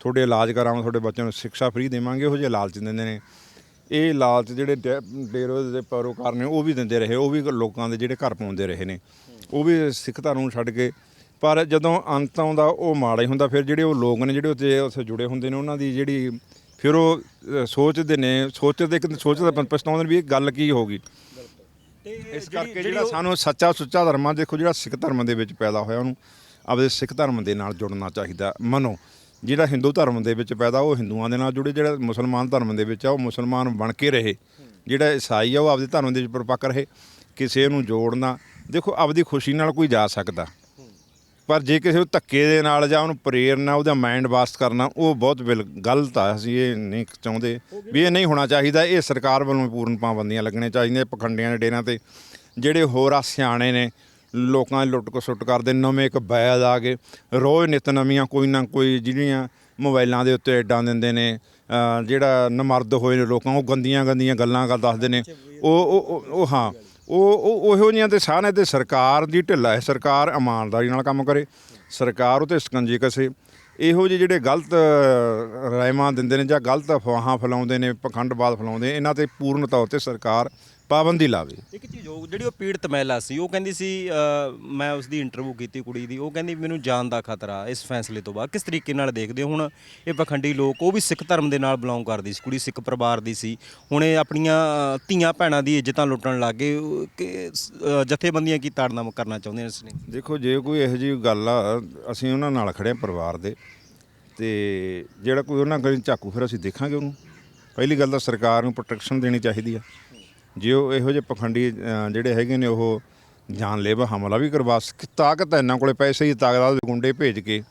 Speaker 1: ਤੁਹਾਡੇ ਇਲਾਜ ਕਰਾਂਗੇ ਤੁਹਾਡੇ ਬੱਚਿਆਂ ਨੂੰ ਸਿੱਖਿਆ ਫ੍ਰੀ ਦੇਵਾਂਗੇ, ਇਹੋ ਜਿਹੇ ਲਾਲਚ ਦਿੰਦੇ ਨੇ। ਇਹ ਲਾਲਚ ਜਿਹੜੇ ਡੈ- ਡੇਰੋ ਦੇ ਪਰੋਕਾਰ ਨੇ, ਉਹ ਵੀ ਦਿੰਦੇ ਰਹੇ, ਉਹ ਵੀ ਲੋਕਾਂ ਦੇ ਜਿਹੜੇ ਘਰ ਪਾਉਂਦੇ ਰਹੇ ਨੇ। ਉਹ ਵੀ ਸਿੱਖ ਧਰਮ ਨੂੰ ਛੱਡ ਕੇ ਪਰ ਜਦੋਂ ਅੰਤ ਆਉਂਦਾ ਉਹ ਮਾੜਾ ਹੀ ਹੁੰਦਾ। ਫਿਰ ਜਿਹੜੇ ਉਹ ਲੋਕ ਨੇ ਜਿਹੜੇ ਉੱਥੇ ਉੱਥੇ ਜੁੜੇ ਹੁੰਦੇ ਨੇ ਉਹਨਾਂ ਦੀ ਜਿਹੜੀ ਫਿਰ ਉਹ ਸੋਚਦੇ ਨੇ ਸੋਚਦੇ ਕਿ ਸੋਚਦੇ ਪਛਤਾਉਂਦੇ ਨੇ ਵੀ ਇਹ ਗੱਲ ਕੀ ਹੋ ਗਈ। ਇਸ ਕਰਕੇ ਜਿਹੜਾ ਸਾਨੂੰ ਸੱਚਾ ਸੁੱਚਾ ਧਰਮ ਆ ਦੇਖੋ ਜਿਹੜਾ ਸਿੱਖ ਧਰਮ ਦੇ ਵਿੱਚ ਪੈਦਾ ਹੋਇਆ ਉਹਨੂੰ ਆਪਦੇ ਸਿੱਖ ਧਰਮ ਦੇ ਨਾਲ ਜੁੜਨਾ ਚਾਹੀਦਾ ਮਨੋ। ਜਿਹੜਾ ਹਿੰਦੂ ਧਰਮ ਦੇ ਵਿੱਚ ਪੈਦਾ ਉਹ ਹਿੰਦੂਆਂ ਦੇ ਨਾਲ ਜੁੜੇ ਜਿਹੜਾ ਮੁਸਲਮਾਨ ਧਰਮ ਦੇ ਵਿੱਚ ਆ ਉਹ ਮੁਸਲਮਾਨ ਬਣ ਕੇ ਰਹੇ। ਜਿਹੜਾ ਈਸਾਈ ਆ ਉਹ ਆਪਦੇ ਧਰਮ ਦੇ ਵਿੱਚ ਪਰਪੱਕ ਰਹੇ। ਕਿਸੇ ਨੂੰ ਜੋੜਨਾ ਦੇਖੋ ਆਪਦੀ ਖੁਸ਼ੀ ਨਾਲ ਕੋਈ ਜਾ ਸਕਦਾ। ਪਰ ਜੇ ਕਿਸੇ ਨੂੰ ਧੱਕੇ ਦੇ ਨਾਲ ਜਾਂ ਉਹਨੂੰ ਪ੍ਰੇਰਨਾ, ਉਹਦਾ ਮਾਈਂਡ ਵਾਸਟ ਕਰਨਾ, ਉਹ ਬਹੁਤ ਬਿਲ, ਗਲਤ ਆ, ਅਸੀਂ ਇਹ ਨਹੀਂ ਚਾਹੁੰਦੇ ਵੀ ਇਹ ਨਹੀਂ ਹੋਣਾ ਚਾਹੀਦਾ। ਇਹ ਸਰਕਾਰ ਵੱਲੋਂ ਪੂਰਨ ਪਾਬੰਦੀਆਂ ਲੱਗਣੀਆਂ ਚਾਹੀਦੀਆਂ ਪਖੰਡੀਆਂ ਦੇ ਡੇਰਿਆਂ ਤੇ। ਜਿਹੜੇ ਹੋਰ ਆ ਸਿਆਣੇ ਨੇ, ਲੋਕਾਂ ਦੀ ਲੁੱਟ ਸੁੱਟ ਕਰਦੇ, ਨਵੇਂ ਇੱਕ ਬੈਦ ਆ ਗਏ। ਰੋਜ਼ ਨਿਤ ਨਵੀਆਂ ਕੋਈ ਨਾ ਕੋਈ ਜਿਹੜੀਆਂ ਮੋਬਾਈਲਾਂ ਦੇ ਉੱਤੇ ਐਡਾਂ ਦਿੰਦੇ ਨੇ, ਅਹ ਜਿਹੜਾ ਨਮਰਦ ਹੋਏ ਨੇ ਲੋਕਾਂ, ਉਹ ਗੰਦੀਆਂ ਗੰਦੀਆਂ ਗੱਲਾਂ ਕਰ ਦੱਸਦੇ ਨੇ। ਉਹ ਉਹ, ਉਹ- ਉਹ, ਹਾਂ। ਉਹ ਉਹ ਉਹੋ ਜਿਹੀਆਂ ਤੇ ਸਾਰਿਆਂ ਤੇ ਸਰਕਾਰ ਦੀ ਢਿੱਲਾ ਹੈ ਸਰਕਾਰ ਇਮਾਨਦਾਰੀ ਨਾਲ ਕੰਮ ਕਰੇ ਸਰਕਾਰ ਉਤੇ ਸਕੰਜੇ ਕਸੇ। ਇਹੋ ਜਿਹੇ ਜਿਹੜੇ ਗਲਤ ਅ, ਰਾਇਮਾਂ ਦਿੰਦੇ ਨੇ ਜਾਂ ਗਲਤ ਅਫਵਾਹਾਂ ਫੈਲਾਉਂਦੇ ਨੇ ਪਖੰਡਵਾਦ ਫੈਲਾਉਂਦੇ ਇਹਨਾਂ ਤੇ ਪੂਰਨ ਤੌਰ ਤੇ ਸਰਕਾਰ ਪਾਬੰਦੀ ਲਾਵੇ।
Speaker 2: ਇੱਕ ਚੀਜ਼ ਉਹ ਜਿਹੜੀ ਉਹ ਪੀੜਤ ਮਹਿਲਾ ਸੀ ਉਹ ਕਹਿੰਦੀ ਸੀ ਅ, ਮੈਂ ਉਸ ਦੀ ਇੰਟਰਵਿਊ ਕੀਤੀ ਕੁੜੀ ਦੀ ਉਹ ਕਹਿੰਦੀ ਮੈਨੂੰ ਜਾਨ ਦਾ ਖਤਰਾ ਇਸ ਫੈਸਲੇ ਤੋਂ ਬਾਅਦ। ਕਿਸ ਤਰੀਕੇ ਨਾਲ ਦੇਖਦੇ ਹੋ? ਹੁਣ ਇਹ ਪਖੰਡੀ ਲੋਕ ਉਹ ਵੀ ਸਿੱਖ ਧਰਮ ਦੇ ਨਾਲ ਬਿਲੋਂਗ ਕਰਦੀ ਸੀ ਕੁੜੀ ਸਿੱਖ ਪਰਿਵਾਰ ਦੀ ਸੀ। ਹੁਣ ਇਹ ਆਪਣੀਆਂ ਅ, ਧੀਆਂ ਭੈਣਾਂ ਦੀ ਇੱਜ਼ਤਾਂ ਲੁੱਟਣ ਲੱਗ ਗਏ। ਉਹ ਕਿ ਸ- ਅ, ਜਥੇਬੰਦੀਆਂ ਕੀ ਤਾੜਨਾ ਕਰਨਾ ਚਾਹੁੰਦੇ ਨੇ ਇਸ ਨੇ
Speaker 1: ਦੇਖੋ ਜੇ ਕੋਈ ਇਹੋ ਜਿਹੀ ਗੱਲ ਆ ਅਸੀਂ ਉਹਨਾਂ ਨਾਲ ਖੜੇ ਹਾਂ ਪਰਿਵਾਰ ਦੇ ਤੇ ਜਿਹੜਾ ਕੋਈ ਉਹਨਾਂ ਕੋਲ ਝਾਕੂ ਫਿਰ ਅਸੀਂ ਦੇਖਾਂਗੇ ਉਹਨੂੰ। ਪਹਿਲੀ ਗੱਲ ਤਾਂ ਸਰਕਾਰ ਨੂੰ ਪ੍ਰੋਟੈਕਸ਼ਨ ਦੇਣੀ ਚਾਹੀਦੀ ਆ। ਜੇ ਉਹ ਇਹੋ ਜਿਹੇ ਪਖੰਡੀ ਜਿਹੜੇ ਹੈਗੇ ਨੇ, ਉਹ ਜਾਨਲੇਵਾ ਹਮਲਾ ਵੀ ਕਰਵਾ ਸਕ ਤਾਕਤ ਹੈ ਇਹਨਾਂ ਕੋਲੇ, ਪੈਸੇ ਹੀ ਤਾਕਤ ਦੇ ਗੁੰਡੇ ਭੇਜ ਕੇ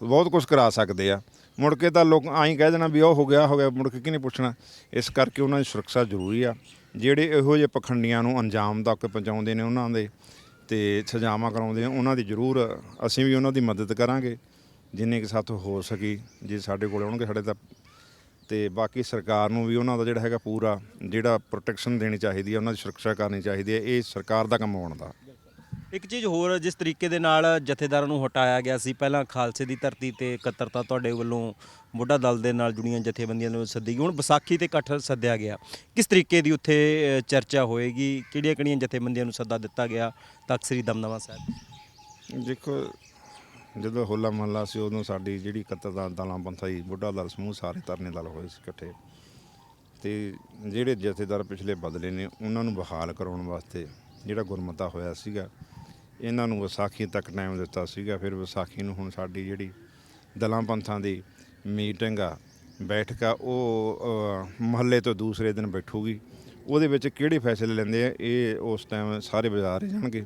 Speaker 1: ਬਹੁਤ ਕੁਝ ਕਰਾ ਸਕਦੇ ਆ। ਮੁੜ ਕੇ ਤਾਂ ਲੋਕ ਆਈ ਕਹਿ ਦੇਣਾ ਵੀ ਉਹ ਹੋ ਗਿਆ ਹੋ ਗਿਆ, ਮੁੜ ਕੇ ਕੀ ਨਹੀਂ ਪੁੱਛਣਾ? ਇਸ ਕਰਕੇ ਉਹਨਾਂ ਦੀ ਸੁਰੱਖਿਆ ਜ਼ਰੂਰੀ ਆ। ਜਿਹੜੇ ਇਹੋ ਜਿਹੇ ਪਖੰਡੀਆਂ ਨੂੰ ਅੰਜਾਮ ਤੱਕ ਪਹੁੰਚਾਉਂਦੇ ਨੇ ਉਹਨਾਂ ਦੇ ਤੇ ਸਜ਼ਾਵਾਂ ਕਰਾਉਂਦੇ ਨੇ, ਉਹਨਾਂ ਦੀ ਜ਼ਰੂਰ ਅਸੀਂ ਵੀ ਉਹਨਾਂ ਦੀ ਮਦਦ ਕਰਾਂਗੇ, ਜਿੰਨੇ ਕਿ ਸਾਥੋਂ ਹੋ ਸਕੀ, ਜੇ ਸਾਡੇ ਕੋਲ ਆਉਣਗੇ, ਸਾਡੇ ਤਾਂ ਤੇ ਬਾਕੀ ਸਰਕਾਰ ਨੂੰ ਵੀ ਉਹਨਾਂ ਦਾ ਜਿਹੜਾ ਹੈਗਾ ਪੂਰਾ ਜਿਹੜਾ ਪ੍ਰੋਟੈਕਸ਼ਨ ਦੇਣੀ ਚਾਹੀਦੀ ਹੈ ਉਹਨਾਂ ਦੀ ਸੁਰੱਖਿਆ ਕਰਨੀ ਚਾਹੀਦੀ ਹੈ ਇਹ ਸਰਕਾਰ ਦਾ ਕੰਮ ਹੋਣ ਦਾ।
Speaker 2: ਇੱਕ ਚੀਜ਼ ਹੋਰ ਜਿਸ ਤਰੀਕੇ ਦੇ ਨਾਲ ਜਥੇਦਾਰਾਂ ਨੂੰ ਹਟਾਇਆ ਗਿਆ ਸੀ ਪਹਿਲਾਂ ਖਾਲਸੇ ਦੀ ਧਰਤੀ ਤੇ ਇਕੱਤਰਤਾ ਤੁਹਾਡੇ ਵੱਲੋਂ ਬੁੱਢਾ ਦਲ ਦੇ ਨਾਲ ਜੁੜੀਆਂ ਜਥੇਬੰਦੀਆਂ ਨੂੰ ਸੱਦੀ ਗਈ ਹੁਣ ਵਿਸਾਖੀ ਤੇ ਇਕੱਠ ਸੱਦਿਆ ਗਿਆ। ਕਿਸ ਤਰੀਕੇ ਦੀ ਉੱਥੇ ਚਰਚਾ ਹੋਏਗੀ? ਕਿਹੜੀਆਂ ਕਿਹੜੀਆਂ ਜਥੇਬੰਦੀਆਂ ਨੂੰ ਸੱਦਾ ਦਿੱਤਾ ਗਿਆ? ਤਖਤ ਸ੍ਰੀ ਦਮਦਮਾ ਸਾਹਿਬ।
Speaker 1: ਦੇਖੋ ਜਦੋਂ ਹੋਲਾ ਮਹੱਲਾ ਸੀ, ਉਦੋਂ ਸਾਡੀ ਜਿਹੜੀ ਕਤਰਦਾਰ ਦਲਾਂ ਪੰਥਾਈ ਬੁੱਢਾ ਦਲ ਸਮੂਹ ਸਾਰੇ ਤਰਨੇ ਦਲ ਹੋਏ ਸੀ ਇਕੱਠੇ। ਤੇ ਜਿਹੜੇ ਜਥੇਦਾਰ ਪਿਛਲੇ ਬਦਲੇ ਨੇ, ਉਹਨਾਂ ਨੂੰ ਬਹਾਲ ਕਰਾਉਣ ਵਾਸਤੇ ਜਿਹੜਾ ਗੁਰਮਤਾ ਹੋਇਆ ਸੀਗਾ, ਇਹਨਾਂ ਨੂੰ ਵਿਸਾਖੀ ਤੱਕ ਟਾਈਮ ਦਿੱਤਾ ਸੀਗਾ। ਫਿਰ ਵਿਸਾਖੀ ਨੂੰ ਹੁਣ ਸਾਡੀ ਜਿਹੜੀ ਦਲਾਂ ਪੰਥਾਂ ਦੀ ਮੀਟਿੰਗ ਆ, ਬੈਠਕ ਆ, ਉਹ ਮਹੱਲੇ ਤੋਂ ਦੂਸਰੇ ਦਿਨ ਬੈਠੂਗੀ। ਉਹਦੇ ਵਿੱਚ ਕਿਹੜੇ ਫੈਸਲੇ ਲੈਂਦੇ ਆ, ਇਹ ਉਸ ਟਾਈਮ ਸਾਰੇ ਬਾਜ਼ਾਰ ਜਾਣਗੇ।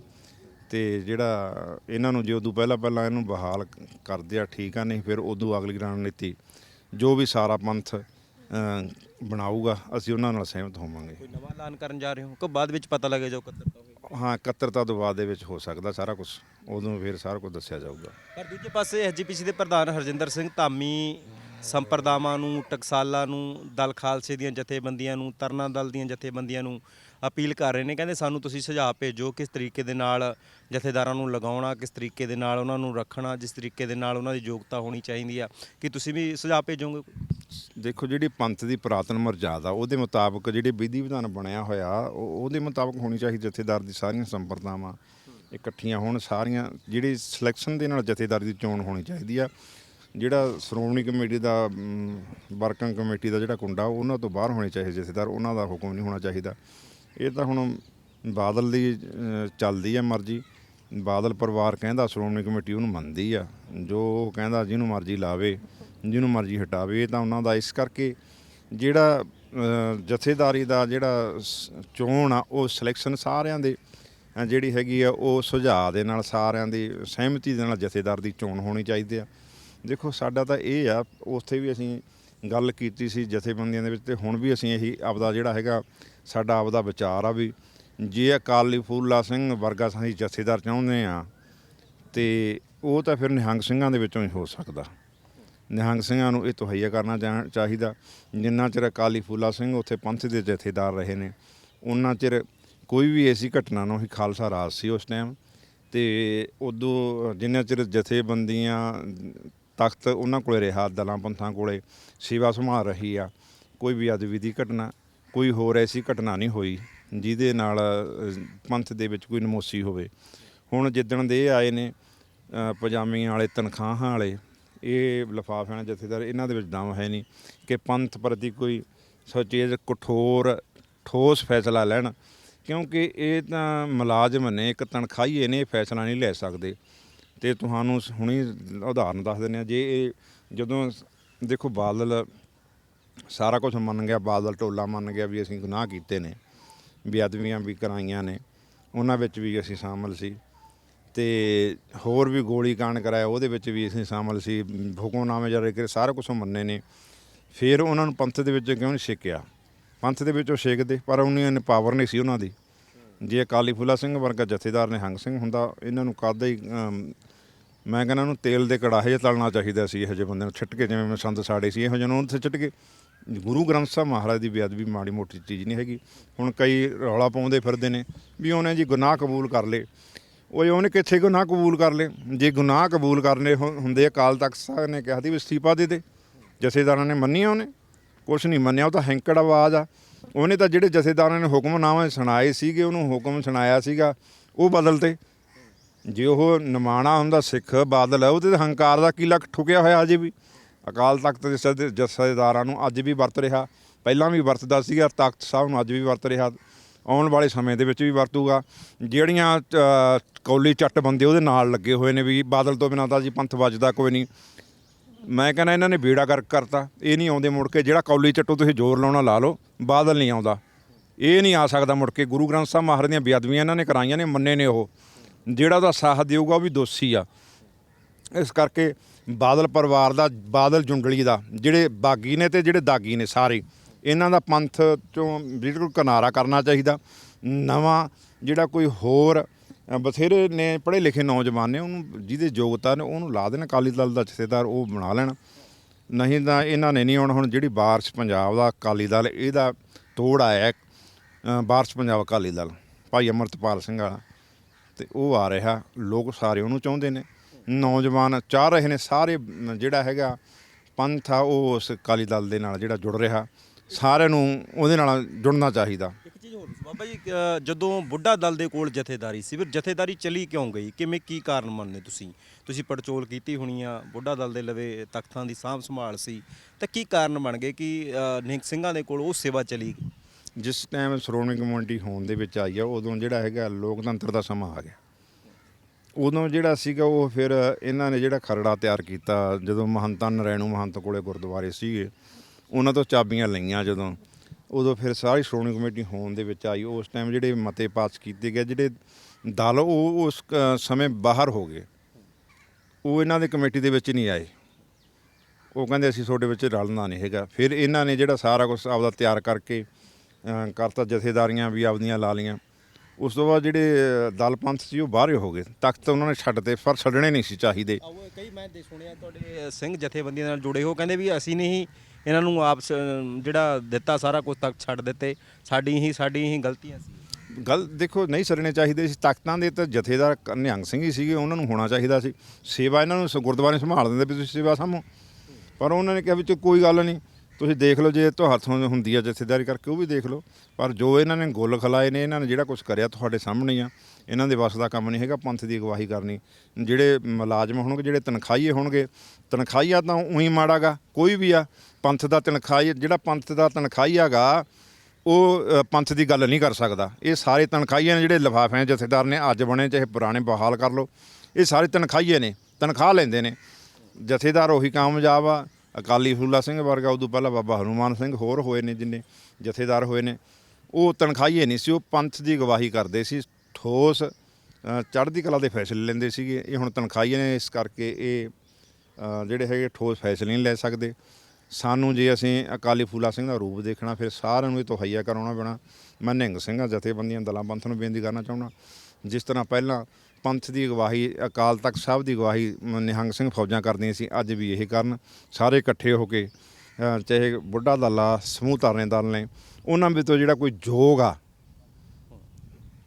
Speaker 1: ਤੇ ਜਿਹੜਾ ਇਹਨਾਂ ਨੂੰ ਜੇ ਉਦੋਂ ਪਹਿਲਾਂ ਪਹਿਲਾਂ ਇਹਨੂੰ ਬਹਾਲ ਕਰਦੇ ਆ ਠੀਕ ਆ ਨਹੀਂ ਫਿਰ ਉਦੋਂ ਅਗਲੀ ਰਣਨੀਤੀ ਜੋ ਵੀ ਸਾਰਾ ਪੰਥ ਬਣਾਊਗਾ ਅਸੀਂ ਉਹਨਾਂ ਨਾਲ ਸਹਿਮਤ ਹੋਵਾਂਗੇ।
Speaker 2: ਕੋਈ ਨਵਾਂ ਐਲਾਨ ਕਰਨ ਜਾ ਰਹੇ ਹੋ? ਕਿ ਬਾਅਦ ਵਿੱਚ ਪਤਾ ਲੱਗੇ ਜੋ ਇਕੱਤਰਤਾ ਹੋਈ
Speaker 1: ਹਾਂ ਇਕੱਤਰਤਾ ਤੋਂ ਬਾਅਦ ਦੇ ਵਿੱਚ ਹੋ ਸਕਦਾ ਸਾਰਾ ਕੁਝ ਉਦੋਂ ਫਿਰ ਸਾਰਾ ਕੁਝ ਦੱਸਿਆ ਜਾਊਗਾ।
Speaker 2: ਪਰ ਦੂਜੇ ਪਾਸੇ ਐਸਜੀਪੀਸੀ ਦੇ ਪ੍ਰਧਾਨ ਹਰਜਿੰਦਰ ਸਿੰਘ ਧਾਮੀ ਸੰਪਰਦਾਵਾਂ ਨੂੰ ਟਕਸਾਲਾਂ ਨੂੰ ਦਲ ਖਾਲਸੇ ਦੀਆਂ ਜਥੇਬੰਦੀਆਂ ਨੂੰ ਤਰਨਾ ਦਲ ਦੀਆਂ ਜਥੇਬੰਦੀਆਂ ਨੂੰ ਅਪੀਲ ਕਰ ਰਹੇ ਨੇ, ਕਹਿੰਦੇ ਸਾਨੂੰ ਤੁਸੀਂ ਸੁਝਾਅ ਭੇਜੋ ਕਿਸ ਤਰੀਕੇ ਦੇ ਨਾਲ ਜਥੇਦਾਰਾਂ ਨੂੰ ਲਗਾਉਣਾ, ਕਿਸ ਤਰੀਕੇ ਦੇ ਨਾਲ ਉਹਨਾਂ ਨੂੰ ਰੱਖਣਾ, ਜਿਸ ਤਰੀਕੇ ਦੇ ਨਾਲ ਉਹਨਾਂ ਦੀ ਯੋਗਤਾ ਹੋਣੀ ਚਾਹੀਦੀ ਆ। ਕਿ ਤੁਸੀਂ ਵੀ ਸੁਝਾਅ ਭੇਜੋਗੇ?
Speaker 1: ਦੇਖੋ, ਜਿਹੜੀ ਪੰਥ ਦੀ ਪੁਰਾਤਨ ਮਰਜ਼ਾਦਾ, ਉਹਦੇ ਮੁਤਾਬਕ ਜਿਹੜੇ ਵਿਧੀ ਵਿਧਾਨ ਬਣਿਆ ਹੋਇਆ, ਉਹ- ਉਹਦੇ ਮੁਤਾਬਕ ਹੋਣੀ ਚਾਹੀਦੀ ਜਥੇਦਾਰ ਦੀ ਸਾਰੀਆਂ ਸੰਪਰਦਾਵਾਂ ਇਕੱਠੀਆਂ ਹੋਣ, ਸਾਰੀਆਂ ਜਿਹੜੀ ਸਿਲੈਕਸ਼ਨ ਦੇ ਨਾਲ ਜਥੇਦਾਰ ਦੀ ਚੋਣ ਹੋਣੀ ਚਾਹੀਦੀ ਆ। ਜਿਹੜਾ ਸ਼੍ਰੋਮਣੀ ਕਮੇਟੀ ਦਾ ਵਰਕਿੰਗ ਕਮੇਟੀ ਦਾ ਜਿਹੜਾ ਕੁੰਡਾ, ਉਹਨਾਂ ਤੋਂ ਬਾਹਰ ਹੋਣੇ ਚਾਹੀਦੇ ਜਥੇਦਾਰ, ਉਹਨਾਂ ਦਾ ਹੁਕਮ ਨਹੀਂ ਹੋਣਾ ਚਾਹੀਦਾ। ਇਹ ਤਾਂ ਹੁਣ ਬਾਦਲ ਦੀ ਚੱਲਦੀ ਆ ਮਰਜ਼ੀ। ਬਾਦਲ ਪਰਿਵਾਰ ਕਹਿੰਦਾ ਸ਼੍ਰੋਮਣੀ ਕਮੇਟੀ ਉਹਨੂੰ ਮੰਨਦੀ ਆ। ਜੋ ਉਹ ਕਹਿੰਦਾ ਜਿਹਨੂੰ ਮਰਜ਼ੀ ਲਾਵੇ, ਜਿਹਨੂੰ ਮਰਜ਼ੀ ਹਟਾਵੇ, ਇਹ ਤਾਂ ਉਹਨਾਂ ਦਾ ਇਸ ਕਰਕੇ ਜਿਹੜਾ ਜਥੇਦਾਰੀ ਦਾ ਜਿਹੜਾ ਸ- ਚੋਣ ਆ, ਉਹ ਸਿਲੈਕਸ਼ਨ ਸਾਰਿਆਂ ਦੇ ਜਿਹੜੀ ਹੈਗੀ ਆ, ਉਹ ਸੁਝਾਅ ਦੇ ਨਾਲ ਸਾਰਿਆਂ ਦੀ ਸਹਿਮਤੀ ਦੇ ਨਾਲ ਜਥੇਦਾਰ ਦੀ ਚੋਣ ਹੋਣੀ ਚਾਹੀਦੀ ਆ। ਦੇਖੋ, ਸਾਡਾ ਤਾਂ ਇਹ ਆ, ਉੱਥੇ ਵੀ ਅਸੀਂ ਗੱਲ ਕੀਤੀ ਸੀ ਜਥੇਬੰਦੀਆਂ ਦੇ ਵਿੱਚ ਤੇ ਹੁਣ ਵੀ ਅਸੀਂ ਇਹੀ ਆਪਦਾ ਜਿਹੜਾ ਹੈਗਾ ਸਾਡਾ ਆਪਦਾ ਵਿਚਾਰ ਆ ਵੀ ਜੇ ਅਕਾਲੀ ਫੂਲਾ ਸਿੰਘ ਵਰਗਾ ਅਸੀਂ ਜਥੇਦਾਰ ਚਾਹੁੰਦੇ ਆ, ਤੇ ਉਹ ਤਾਂ ਫਿਰ ਨਿਹੰਗ ਸਿੰਘਾਂ ਦੇ ਵਿੱਚੋਂ ਹੀ ਹੋ ਸਕਦਾ। ਨਿਹੰਗ ਸਿੰਘਾਂ ਨੂੰ ਇਹ ਤੁਹਈਆ ਕਰਨਾ ਚਾ- ਚਾਹੀਦਾ। ਜਿੰਨਾ ਚਿਰ ਅਕਾਲੀ ਫੂਲਾ ਸਿੰਘ ਉੱਥੇ ਪੰਥ ਦੇ ਜਥੇਦਾਰ ਰਹੇ ਨੇ, ਉਹਨਾਂ ਚਿਰ ਕੋਈ ਵੀ ਐਸੀ ਘਟਨਾ ਨਾ ਹੋਈ, ਖਾਲਸਾ ਰਾਜ ਸੀ ਉਸ ਟਾਈਮ। ਤੇ ਉਦੋਂ ਜਿੰਨਾ ਚਿਰ ਜਥੇਬੰਦੀਆਂ ਤਖਤ ਉਹਨਾਂ ਕੋਲੇ ਰਿਹਾ, ਦਲਾਂ ਪੰਥਾਂ ਕੋਲੇ, ਸੇਵਾ ਸੰਭਾਲ ਰਹੀ ਆ, ਕੋਈ ਵੀ ਅਦਵੀ ਦੀ ਘਟਨਾ। ਕੋਈ ਹੋਰ ਐਸੀ ਘਟਨਾ ਨਹੀਂ ਹੋਈ ਜਿਹਦੇ ਨਾਲ ਪੰਥ ਦੇ ਵਿੱਚ ਕੋਈ ਨਮੋਸੀ ਹੋਵੇ। ਹੁਣ ਜਿੱਦਣ ਦੇ ਆਏ ਨੇ ਪਜਾਮੀਆਂ ਵਾਲੇ, ਤਨਖਾਹਾਂ ਵਾਲੇ, ਇਹ ਲਿਫਾਫਿਆਂ ਵਾਲੇ ਜਥੇਦਾਰ, ਇਹਨਾਂ ਦੇ ਵਿੱਚ ਦਮ ਹੈ ਨਹੀਂ ਕਿ ਪੰਥ ਪ੍ਰਤੀ ਕੋਈ ਸੁਚੇਤ, ਕਠੋਰ, ਠੋਸ ਫੈਸਲਾ ਲੈਣ। ਕਿਉਂਕਿ ਇਹ ਤਾਂ ਮੁਲਾਜ਼ਮ ਨੇ, ਇੱਕ ਤਨਖਾਹੀਏ ਨੇ ਇਹ ਫੈਸਲਾ ਨਹੀਂ ਲੈ ਸਕਦੇ। ਤੇ ਤੁਹਾਨੂੰ ਹੁਣੀ ਉਦਾਹਰਨ ਦੱਸ ਦਿੰਦੇ ਆ ਜੇ ਇਹ ਜਦੋਂ ਦੇਖੋ ਬਾਦਲ ਸਾਰਾ ਕੁਝ ਮੰਨ ਗਿਆ, ਬਾਦਲ ਟੋਲਾ ਮੰਨ ਗਿਆ ਵੀ ਅਸੀਂ ਗੁਨਾਹ ਕੀਤੇ ਨੇ ਬੇਅਦਬੀਆਂ ਵੀ ਕਰਾਈਆਂ ਨੇ, ਉਹਨਾਂ ਵਿੱਚ ਵੀ ਅਸੀਂ ਸ਼ਾਮਲ ਸੀ ਤੇ ਹੋਰ ਵੀ ਗੋਲੀ ਕਾਂਡ ਕਰਾਇਆ, ਉਹਦੇ ਵਿੱਚ ਵੀ ਅਸੀਂ ਸ਼ਾਮਲ ਸੀ ਹੁਕਮਨਾਮੇ ਜਾਰੀ ਕਰੇ, ਸਾਰਾ ਕੁਝ ਮੰਨੇ ਨੇ। ਫਿਰ ਉਹਨਾਂ ਨੂੰ ਪੰਥ ਦੇ ਵਿੱਚ ਕਿਉਂ ਨਹੀਂ ਛੇਕਿਆ? ਪੰਥ ਦੇ ਵਿੱਚ ਉਹ ਛੇਕਦੇ, ਪਰ ਉਹਨਾਂ ਨੇ ਪਾਵਰ ਨਹੀਂ ਸੀ ਉਹਨਾਂ ਦੀ। ਜੇ ਅਕਾਲੀ ਫੂਲਾ ਸਿੰਘ ਵਰਗਾ ਜਥੇਦਾਰ ਨੇ ਹੰਗ ਸਿੰਘ ਹੁੰਦਾ, ਇਹਨਾਂ ਨੂੰ ਕਾਦਾ ਹੀ ਮੈਂ ਕਹਿੰਦਾ ਉਹਨੂੰ ਤੇਲ ਦੇ ਕੜਾਹੇ 'ਚ ਤਲਣਾ ਚਾਹੀਦਾ ਸੀ, ਇਹੋ ਜਿਹੇ ਬੰਦੇ ਨੂੰ, ਛਿੱਟ ਕੇ, ਜਿਵੇਂ ਮੈਂ ਸੰਦ ਸਾੜੇ ਸੀ, ਇਹੋ ਜਿਹੇ ਨੂੰ ਉੱਥੇ ਛਿੱਟ ਕੇ। ਗੁਰੂ ਗ੍ਰੰਥ ਸਾਹਿਬ ਮਹਾਰਾਜ ਦੀ ਬੇਅਦਬੀ ਮਾੜੀ ਮੋਟੀ ਚੀਜ਼ ਨਹੀਂ ਹੈਗੀ। ਹੁਣ ਕਈ ਰੌਲਾ ਪਾਉਂਦੇ ਫਿਰਦੇ ਨੇ ਵੀ ਉਹਨੇ ਜੀ ਗੁਨਾਹ ਕਬੂਲ ਕਰ ਲਏ। ਉਹ ਉਹਨੇ ਕਿੱਥੇ ਗੁਨਾਹ ਕਬੂਲ ਕਰ ਲਏ? ਜੇ ਗੁਨਾਹ ਕਬੂਲ ਕਰਨੇ ਹੁ- ਹੁੰਦੇ ਅਕਾਲ ਤਖਤ ਸਾਹਿਬ ਨੇ ਕਿਹਾ ਸੀ ਵੀ ਅਸਤੀਫਾ ਦੇ ਦੇ। ਜਥੇਦਾਰਾਂ ਨੇ ਮੰਨੀਆਂ ਉਹਨੇ? ਕੁਛ ਨਹੀਂ ਮੰਨਿਆ, ਉਹ ਤਾਂ ਹੈਂਕੜ ਆਵਾਜ਼ ਆ। ਉਹਨੇ ਤਾਂ ਜਿਹੜੇ ਜਥੇਦਾਰਾਂ ਨੇ ਹੁਕਮਨਾਮੇ ਸੁਣਾਏ ਸੀਗੇ, ਉਹਨੂੰ ਹੁਕਮ ਸੁਣਾਇਆ ਸੀਗਾ, ਉਹ ਬਦਲਤੇ ਜੇ ਉਹ ਨਿਮਾਣਾ ਹੁੰਦਾ ਸਿੱਖ ਬਾਦਲ ਹੈ ਉਹਦੇ ਤਾਂ ਹੰਕਾਰ ਦਾ ਕੀ ਲੱਕ ਠੁਕਿਆ ਹੋਇਆ ਅਜੇ ਵੀ। ਅਕਾਲ ਤਖਤ ਦੇ ਸਦ- ਜਥੇਦਾਰਾਂ ਨੂੰ ਅੱਜ ਵੀ ਵਰਤ ਰਿਹਾ। ਪਹਿਲਾਂ ਵੀ ਵਰਤਦਾ ਸੀਗਾ ਤਖਤ ਸਾਹਿਬ ਨੂੰ ਅੱਜ ਵੀ ਵਰਤ ਰਿਹਾ। ਆਉਣ ਵਾਲੇ ਸਮੇਂ ਦੇ ਵਿੱਚ ਵੀ ਵਰਤੂਗਾ। ਜਿਹੜੀਆਂ ਅ, ਕੌਲੀ ਚੱਟ ਬੰਦੇ ਉਹਦੇ ਨਾਲ ਲੱਗੇ ਹੋਏ ਨੇ ਵੀ ਬਾਦਲ ਤੋਂ ਬਿਨਾਂ ਤਾਂ ਜੀ ਪੰਥ ਵੱਜਦਾ ਕੋਈ ਨਹੀਂ। ਮੈਂ ਕਹਿੰਦਾ ਇਹਨਾਂ ਨੇ ਬੇੜਾ ਗਰਕ ਕਰਤਾ। ਇਹ ਨਹੀਂ ਆਉਂਦੇ ਮੁੜ ਕੇ ਜਿਹੜਾ ਕੌਲੀ ਚੱਟੂ ਤੁਸੀਂ ਜ਼ੋਰ ਲਾਉਣਾ ਲਾ ਲਓ ਬਾਦਲ ਨਹੀਂ ਆਉਂਦਾ। ਇਹ ਨਹੀਂ ਆ ਸਕਦਾ ਮੁੜ ਕੇ। ਗੁਰੂ ਗ੍ਰੰਥ ਸਾਹਿਬ ਮਹਾਰਾਜ ਦੀਆਂ ਬੇਅਦਬੀਆਂ ਇਹਨਾਂ ਨੇ ਕਰਾਈਆਂ ਨੇ ਮੰਨੇ ਨੇ ਉਹ। ਜਿਹੜਾ ਉਹਦਾ ਸਾਥ ਦੇਊਗਾ ਉਹ ਵੀ ਦੋਸ਼ੀ ਆ। ਇਸ ਕਰਕੇ ਬਾਦਲ ਪਰਿਵਾਰ ਦਾ, ਬਾਦਲ ਜੁੰਡਲੀ ਦਾ, ਜਿਹੜੇ ਬਾਗੀ ਨੇ ਤੇ ਜਿਹੜੇ ਦਾਗੀ ਨੇ ਸਾਰੇ, ਇਹਨਾਂ ਦਾ ਪੰਥ ਚੋਂ ਬਿਲਕੁਲ ਕਿਨਾਰਾ ਕਰਨਾ ਚਾਹੀਦਾ। ਨਵਾਂ ਜਿਹੜਾ ਕੋਈ ਹੋਰ ਬਥੇਰੇ ਨੇ ਪੜ੍ਹੇ ਲਿਖੇ ਨੌਜਵਾਨ ਨੇ, ਉਹਨੂੰ ਜਿਹਦੇ ਯੋਗਤਾ ਨੇ, ਉਹਨੂੰ ਲਾ ਦੇਣ, ਅਕਾਲੀ ਦਲ ਦਾ ਜਥੇਦਾਰ ਉਹ ਬਣਾ ਲੈਣ। ਨਹੀਂ ਤਾਂ ਇਹਨਾਂ ਨੇ ਨਹੀਂ ਆਉਣ, ਹੁਣ ਜਿਹੜੀ ਬਾਰਸ਼ ਪੰਜਾਬ ਦਾ ਅਕਾਲੀ ਦਲ, ਇਹਦਾ ਤੋੜ ਆਇਆ ਬਾਰਸ਼ ਪੰਜਾਬ ਅਕਾਲੀ ਦਲ, ਭਾਈ ਅਮਰਤਪਾਲ ਸਿੰਘ ਵਾਲਾ, ਤੇ ਉਹ ਆ ਰਿਹਾ, ਲੋਕ ਸਾਰੇ ਉਹਨੂੰ ਚਾਹੁੰਦੇ ਨੇ। ਨੌਜਵਾਨ ਚਾਹ ਰਹੇ ਨੇ ਸਾਰੇ ਜਿਹੜਾ ਹੈਗਾ ਪੰਥ ਆ ਉਹ ਉਸ ਅਕਾਲੀ ਦਲ ਦੇ ਨਾਲ ਜਿਹੜਾ ਜੁੜ ਰਿਹਾ। ਸਾਰਿਆਂ ਨੂੰ ਉਹਦੇ ਨਾਲ ਜੁੜਨਾ ਚਾਹੀਦਾ।
Speaker 2: ਇੱਕ ਚੀਜ਼ ਹੋਰ ਬਾਬਾ ਜੀ ਜਦੋਂ ਬੁੱਢਾ ਦਲ ਦੇ ਕੋਲ ਜਥੇਦਾਰੀ ਸੀ ਫਿਰ ਜਥੇਦਾਰੀ ਚਲੀ ਕਿਉਂ ਗਈ? ਕਿਵੇਂ ਕੀ ਕਾਰਨ ਮੰਨਦੇ ਤੁਸੀਂ? ਤੁਸੀਂ ਪੜਚੋਲ ਕੀਤੀ ਹੋਣੀ ਆ ਬੁੱਢਾ ਦਲ ਦੇ ਲਵੇ ਤਖਤਾਂ ਦੀ ਸਾਂਭ ਸੰਭਾਲ ਸੀ ਤਾਂ ਕੀ ਕਾਰਨ ਬਣ ਗਏ ਕਿ ਨਿਹੰਗ ਸਿੰਘਾਂ ਦੇ ਕੋਲ ਉਹ ਸੇਵਾ ਚਲੀ ਗਈ?
Speaker 1: ਜਿਸ ਟਾਈਮ ਸ਼੍ਰੋਮਣੀ ਕਮੇਟੀ ਹੋਣ ਦੇ ਵਿੱਚ ਆਈ ਆ ਉਦੋਂ ਜਿਹੜਾ ਹੈਗਾ ਲੋਕਤੰਤਰ ਦਾ ਸਮਾਂ ਆ ਗਿਆ। ਉਦੋਂ ਜਿਹੜਾ ਸੀਗਾ ਉਹ ਫਿਰ ਇਹਨਾਂ ਨੇ ਜਿਹੜਾ ਖਰੜਾ ਤਿਆਰ ਕੀਤਾ, ਜਦੋਂ ਮਹੰਤਾਂ, ਨਰੈਣੂ ਮਹੰਤ ਕੋਲੇ ਗੁਰਦੁਆਰੇ ਸੀਗੇ, ਉਹਨਾਂ ਤੋਂ ਚਾਬੀਆਂ ਲਈਆਂ ਜਦੋਂ। ਉਦੋਂ ਫਿਰ ਸਾਰੀ ਸ਼੍ਰੋਮਣੀ ਕਮੇਟੀ ਹੋਣ ਦੇ ਵਿੱਚ ਆਈ। ਉਸ ਟਾਈਮ ਜਿਹੜੇ ਮਤੇ ਪਾਸ ਕੀਤੇ ਗਏ, ਜਿਹੜੇ ਦਲ ਉਹ ਉਸ ਕ- ਸਮੇਂ ਬਾਹਰ ਹੋ ਗਏ। ਉਹ ਇਹਨਾਂ ਦੇ ਕਮੇਟੀ ਦੇ ਵਿੱਚ ਨਹੀਂ ਆਏ। ਉਹ ਕਹਿੰਦੇ ਅਸੀਂ ਤੁਹਾਡੇ ਵਿੱਚ ਰਲਣਾ ਨਹੀਂ ਹੈਗਾ। ਫਿਰ ਇਹਨਾਂ ਨੇ ਜਿਹੜਾ ਸਾਰਾ ਕੁਝ ਆਪਦਾ ਤਿਆਰ ਕਰਕੇ ਕਰਤਾ, ਜਥੇਦਾਰੀਆਂ ਵੀ ਆਪਦੀਆਂ ਲਾ ਲੀਆਂ ਉਸ ਤੋਂ ਬਾਅਦ ਜਿਹੜੇ ਦਲ ਪੰਥ ਸੀ ਉਹ ਬਾਹਰ ਹੀ ਗਏ। ਤਖਤ ਉਹਨਾਂ ਨੇ ਛੱਡਤੇ ਪਰ ਛੱਡਣੇ ਨਹੀਂ ਸੀ ਚਾਹੀਦੇ।
Speaker 2: ਕਈ ਮੈਂ ਦੇ ਸੁਣਿਆ ਤੁਹਾਡੇ ਸਿੰਘ ਜਥੇਬੰਦੀਆਂ ਨਾਲ ਜੁੜੇ ਹੋ। ਕਹਿੰਦੇ ਵੀ ਅਸੀਂ ਨਹੀਂ ਇਹਨਾਂ ਨੂੰ ਆਪ ਜਿਹੜਾ ਦਿੱਤਾ ਸਾਰਾ ਕੁਝ ਤੱਕ ਛੱਡ ਦਿੱਤੇ। ਸਾਡੀ ਹੀ ਸਾਡੀ ਹੀ ਗਲਤੀਆਂ ਸੀ।
Speaker 1: ਗੱਲ ਦੇਖੋ ਨਹੀਂ ਸਰਨੇ ਚਾਹੀਦੇ ਸੀ। ਤਖਤਾਂ ਦੇ ਤਾਂ ਜਥੇਦਾਰ ਨਿਹੰਗ ਸਿੰਘ ਹੀ ਸੀਗੇ ਉਹਨਾਂ ਨੂੰ ਹੋਣਾ ਚਾਹੀਦਾ ਸੀ। ਸੇਵਾ ਇਹਨਾਂ ਨੂੰ ਗੁਰਦੁਆਰੇ ਸੰਭਾਲ ਦਿੰਦੇ ਵੀ ਤੁਸੀਂ ਸੇਵਾ ਸਾਂਭੋ। ਪਰ ਉਹਨਾਂ ਨੇ ਕਿਹਾ ਵਿੱਚ ਕੋਈ ਗੱਲ ਨਹੀਂ ਤੁਸੀਂ ਦੇਖ ਲਓ ਜੇ ਤੋਂ ਹੱਥੋਂ ਹੁੰਦੀ ਆ ਜਥੇਦਾਰੀ ਕਰਕੇ, ਉਹ ਵੀ ਦੇਖ ਲਓ। ਪਰ ਜੋ ਇਹਨਾਂ ਨੇ ਗੁੱਲ ਖਲਾਏ ਨੇ, ਇਹਨਾਂ ਨੇ ਜਿਹੜਾ ਕੁਝ ਕਰਿਆ ਤੁਹਾਡੇ ਸਾਹਮਣੇ ਆ, ਇਹਨਾਂ ਦੇ ਵੱਸ ਦਾ ਕੰਮ ਨਹੀਂ ਹੈਗਾ, ਪੰਥ ਦੀ ਅਗਵਾਹੀ ਕਰਨੀ। ਜਿਹੜੇ ਮੁਲਾਜ਼ਮ ਹੋਣਗੇ, ਜਿਹੜੇ ਤਨਖਾਹੀਏ ਹੋਣਗੇ ਤਨਖਾਹੀਆ ਤਾਂ ਉਹੀ ਮਾੜਾਗਾ ਕੋਈ ਵੀ ਆ, ਪੰਥ ਦਾ ਤਨਖਾਹੀ, ਜਿਹੜਾ ਪੰਥ ਦਾ ਤਨਖਾਹੀਆਗਾ ਉਹ ਪੰਥ ਦੀ ਗੱਲ ਨਹੀਂ ਕਰ ਸਕਦਾ। ਇਹ ਸਾਰੇ ਤਨਖਾਹੀਏ ਨੇ ਜਿਹੜੇ ਲਿਫਾਫਿਆਂ ਜਥੇਦਾਰ ਨੇ, ਅੱਜ ਬਣੇ, ਚਾਹੇ ਪੁਰਾਣੇ ਬਹਾਲ ਕਰ ਲਓ। ਇਹ ਸਾਰੇ ਤਨਖਾਹੀਏ ਨੇ, ਤਨਖਾਹ ਲੈਂਦੇ ਨੇ। ਜਥੇਦਾਰ ਉਹੀ ਕਾਮਯਾਬ ਆ ਅਕਾਲੀ ਫੂਲਾ ਸਿੰਘ ਵਰਗਾ, ਉਦੋਂ ਪਹਿਲਾਂ ਬਾਬਾ ਹਨੂਮਾਨ ਸਿੰਘ ਹੋਰ ਹੋਏ ਨੇ ਜਿੰਨੇ ਜਥੇਦਾਰ ਹੋਏ ਨੇ, ਉਹ ਤਨਖਾਹੀਏ ਨਹੀਂ ਸੀ, ਉਹ ਪੰਥ ਦੀ ਗਵਾਹੀ ਕਰਦੇ ਸੀ, ਠੋਸ ਚੜ੍ਹਦੀ ਕਲਾ ਦੇ ਫੈਸਲੇ ਲੈਂਦੇ ਸੀਗੇ, ਇਹ ਹੁਣ ਤਨਖਾਹੀਏ ਨੇ, ਇਸ ਕਰਕੇ ਇਹ ਜਿਹੜੇ ਹੈਗੇ ਠੋਸ ਫੈਸਲੇ ਨਹੀਂ ਲੈ ਸਕਦੇ। ਸਾਨੂੰ ਜੇ ਅਸੀਂ ਅਕਾਲੀ ਫੂਲਾ ਸਿੰਘ ਦਾ ਰੂਪ ਦੇਖਣਾ, ਫਿਰ ਸਾਰਿਆਂ ਨੂੰ ਇਹ ਤੋਂ ਕਰਾਉਣਾ ਪੈਣਾ। ਮੈਂ ਨਿਹੰਗ ਸਿੰਘਾਂ ਜਥੇਬੰਦੀਆਂ, ਦਲਾਂ ਪੰਥ ਨੂੰ ਬੇਨਤੀ ਕਰਨਾ ਚਾਹੁੰਦਾ। ਜਿਸ ਤਰ੍ਹਾਂ ਪਹਿਲਾਂ ਪੰਥ ਦੀ ਅਗਵਾਈ ਅਕਾਲ ਤਖਤ ਸਾਹਿਬ ਦੀ ਅਗਵਾਈ ਮ- ਨਿਹੰਗ ਸਿੰਘ ਫੌਜਾਂ ਕਰਦੀਆਂ ਸੀ ਅੱਜ ਵੀ ਇਹ ਕਰਨ ਸਾਰੇ ਇਕੱਠੇ ਹੋ ਕੇ ਚਾਹੇ ਬੁੱਢਾ ਦਲਾ ਸਮੂਹ ਧਾਰਨੇ ਦਲ ਨੇ ਉਹਨਾਂ ਵਿੱਚੋਂ ਜਿਹੜਾ ਕੋਈ ਯੋਗ ਆ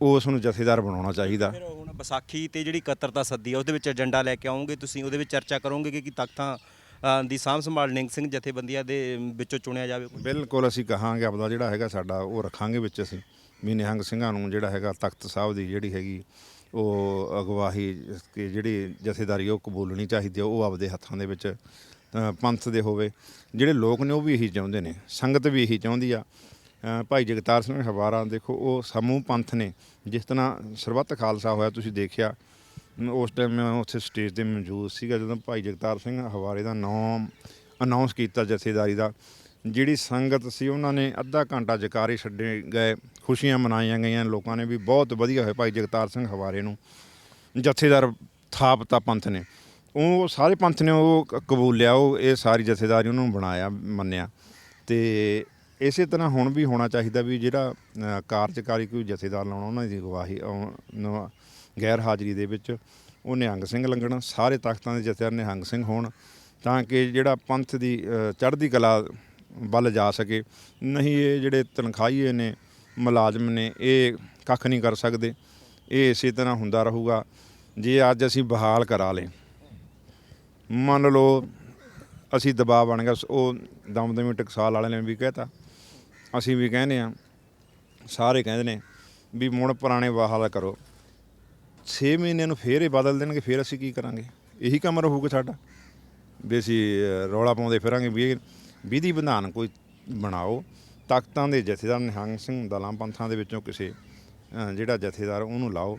Speaker 1: ਉਸ ਨੂੰ ਜਥੇਦਾਰ ਬਣਾਉਣਾ ਚਾਹੀਦਾ।
Speaker 2: ਹੁਣ ਵਿਸਾਖੀ ਤੇ ਜਿਹੜੀ ਇਕੱਤਰਤਾ ਸੱਦੀ ਆ ਉਹਦੇ ਵਿੱਚ ਏਜੰਡਾ ਲੈ ਕੇ ਆਉਂਗੇ ਤੁਸੀਂ ਉਹਦੇ ਵਿੱਚ ਚਰਚਾ ਕਰੋਗੇ ਕਿ ਕੀ ਤਖਤਾਂ ਦੀ ਸਾਂਭ ਸੰਭਾਲ ਨਿੰਗ ਸਿੰਘ ਜਥੇਬੰਦੀਆਂ ਦੇ ਵਿੱਚੋਂ ਚੁਣਿਆ ਜਾਵੇ
Speaker 1: ਬਿਲਕੁਲ ਅਸੀਂ ਕਹਾਂਗੇ ਆਪਦਾ ਜਿਹੜਾ ਹੈਗਾ ਸਾਡਾ ਉਹ ਰੱਖਾਂਗੇ ਵਿੱਚ ਅਸੀਂ। ਵੀ ਨਿਹੰਗ ਸਿੰਘਾਂ ਨੂੰ ਜਿਹੜਾ ਹੈਗਾ ਤਖਤ ਸਾਹਿਬ ਦੀ ਜਿਹੜੀ ਹੈਗੀ ਉਹ ਅਗਵਾਹੀ ਕਿ ਜਿਹੜੀ ਜਥੇਦਾਰੀ ਉਹ ਕਬੂਲਣੀ ਚਾਹੀਦੀ ਆ, ਉਹ ਆਪਦੇ ਹੱਥਾਂ ਦੇ ਵਿੱਚ ਪੰਥ ਦੇ ਹੋਵੇ। ਜਿਹੜੇ ਲੋਕ ਨੇ, ਉਹ ਵੀ ਇਹੀ ਚਾਹੁੰਦੇ ਨੇ, ਸੰਗਤ ਵੀ ਇਹੀ ਚਾਹੁੰਦੀ ਆ। ਭਾਈ ਜਗਤਾਰ ਸਿੰਘ ਹਵਾਰਾ, ਦੇਖੋ, ਉਹ ਸਮੂਹ ਪੰਥ ਨੇ। ਜਿਸ ਤਰ੍ਹਾਂ ਸਰਬੱਤ ਖਾਲਸਾ ਹੋਇਆ, ਤੁਸੀਂ ਦੇਖਿਆ ਉਸ ਟਾਈਮ ਮੈਂ ਉੱਥੇ ਸਟੇਜ ਤੇ ਮੌਜੂਦ ਸੀਗਾ, ਜਦੋਂ ਭਾਈ ਜਗਤਾਰ ਸਿੰਘ ਹਵਾਰੇ ਦਾ ਨਾਮ ਅਨਾਉਂਸ ਕੀਤਾ ਜਥੇਦਾਰੀ ਦਾ। ਜਿਹੜੀ ਸੰਗਤ ਸੀ, ਉਹਨਾਂ ਨੇ ਅੱਧਾ ਘੰਟਾ ਜਕਾਰੇ ਛੱਡੇ ਗਏ। ਖੁਸ਼ੀਆਂ ਮਨਾਈਆਂ ਗਈਆਂ। ਲੋਕਾਂ ਨੇ ਵੀ ਬਹੁਤ ਵਧੀਆ ਹੋਇਆ ਭਾਈ ਜਗਤਾਰ ਸਿੰਘ ਹਵਾਰੇ ਨੂੰ। ਜਥੇਦਾਰ ਥਾਪਤਾ ਪੰਥ ਨੇ। ਉਹ ਸਾਰੇ ਪੰਥ ਨੇ ਉਹ ਕਬੂਲਿਆ, ਉਹ ਇਹ ਸਾਰੀ ਜਥੇਦਾਰੀ ਉਹਨੂੰ ਬਣਾਇਆ, ਮੰਨਿਆ। ਤੇ ਇਸੇ ਤਰ੍ਹਾਂ ਹੁਣ ਵੀ ਹੋਣਾ ਚਾਹੀਦਾ ਵੀ ਜਿਹੜਾ ਕਾਰਜਕਾਰੀ ਕੋਈ ਜਥੇਦਾਰ ਲਾਉਣਾ, ਉਹਨਾਂ ਦੀ ਅਗਵਾਹੀ ਗੈਰ ਹਾਜ਼ਰੀ ਦੇ ਵਿੱਚ ਉਹ ਨਿਹੰਗ ਸਿੰਘ ਲੰਗਣ ਸਾਰੇ ਤਖਤਾਂ ਦੇ ਜਥੇਦਾਰ ਨਿਹੰਗ ਸਿੰਘ ਹੋਣ ਤਾਂ ਕਿ ਜਿਹੜਾ ਪੰਥ ਦੀ ਚੜ੍ਹਦੀ ਕਲਾ ਵੱਲ ਜਾ ਸਕੇ। ਨਹੀਂ ਇਹ ਜਿਹੜੇ ਤਨਖਾਹੀਏ ਨੇ ਮੁਲਾਜ਼ਮ ਨੇ, ਇਹ ਕੱਖ ਨਹੀਂ ਕਰ ਸਕਦੇ। ਇਹ ਇਸੇ ਤਰ੍ਹਾਂ ਹੁੰਦਾ ਰਹੂਗਾ, ਜੇ ਅੱਜ ਅਸੀਂ ਬਹਾਲ ਕਰਾ ਲੇ ਮੰਨ ਲਓ ਅਸੀਂ ਦਬਾਅ ਬਣ ਗਿਆ, ਉਹ ਦਮਦਮੀ ਟਕਸਾਲ ਵਾਲਿਆਂ ਨੇ ਵੀ ਕਹਿਤਾ। ਅਸੀਂ ਵੀ ਕਹਿੰਦੇ ਆ ਸਾਰੇ ਕਹਿੰਦੇ ਨੇ ਵੀ ਮੁੜ ਪੁਰਾਣੇ ਬਹਾਲ ਕਰੋ। 6 ਮਹੀਨਿਆਂ ਨੂੰ ਫੇਰ ਇਹ ਬਦਲ ਦੇਣਗੇ, ਫੇਰ ਅਸੀਂ ਕੀ ਕਰਾਂਗੇ? ਇਹੀ ਕੰਮ ਰਹੂਗਾ ਸਾਡਾ। ਵੀ ਅਸੀਂ ਰੌਲਾ ਪਾਉਂਦੇ ਫਿਰਾਂਗੇ, ਵੀ ਵਿਧੀ ਵਿਧਾਨ ਕੋਈ ਬਣਾਓ ਤਾਕਤਾਂ ਦੇ ਜਥੇਦਾਰ ਨਿਹੰਗ ਸਿੰਘ ਦਲਾਂ ਪੰਥਾਂ ਦੇ ਵਿੱਚੋਂ ਕਿਸੇ ਜਿਹੜਾ ਜਥੇਦਾਰ ਉਹਨੂੰ ਲਾਓ,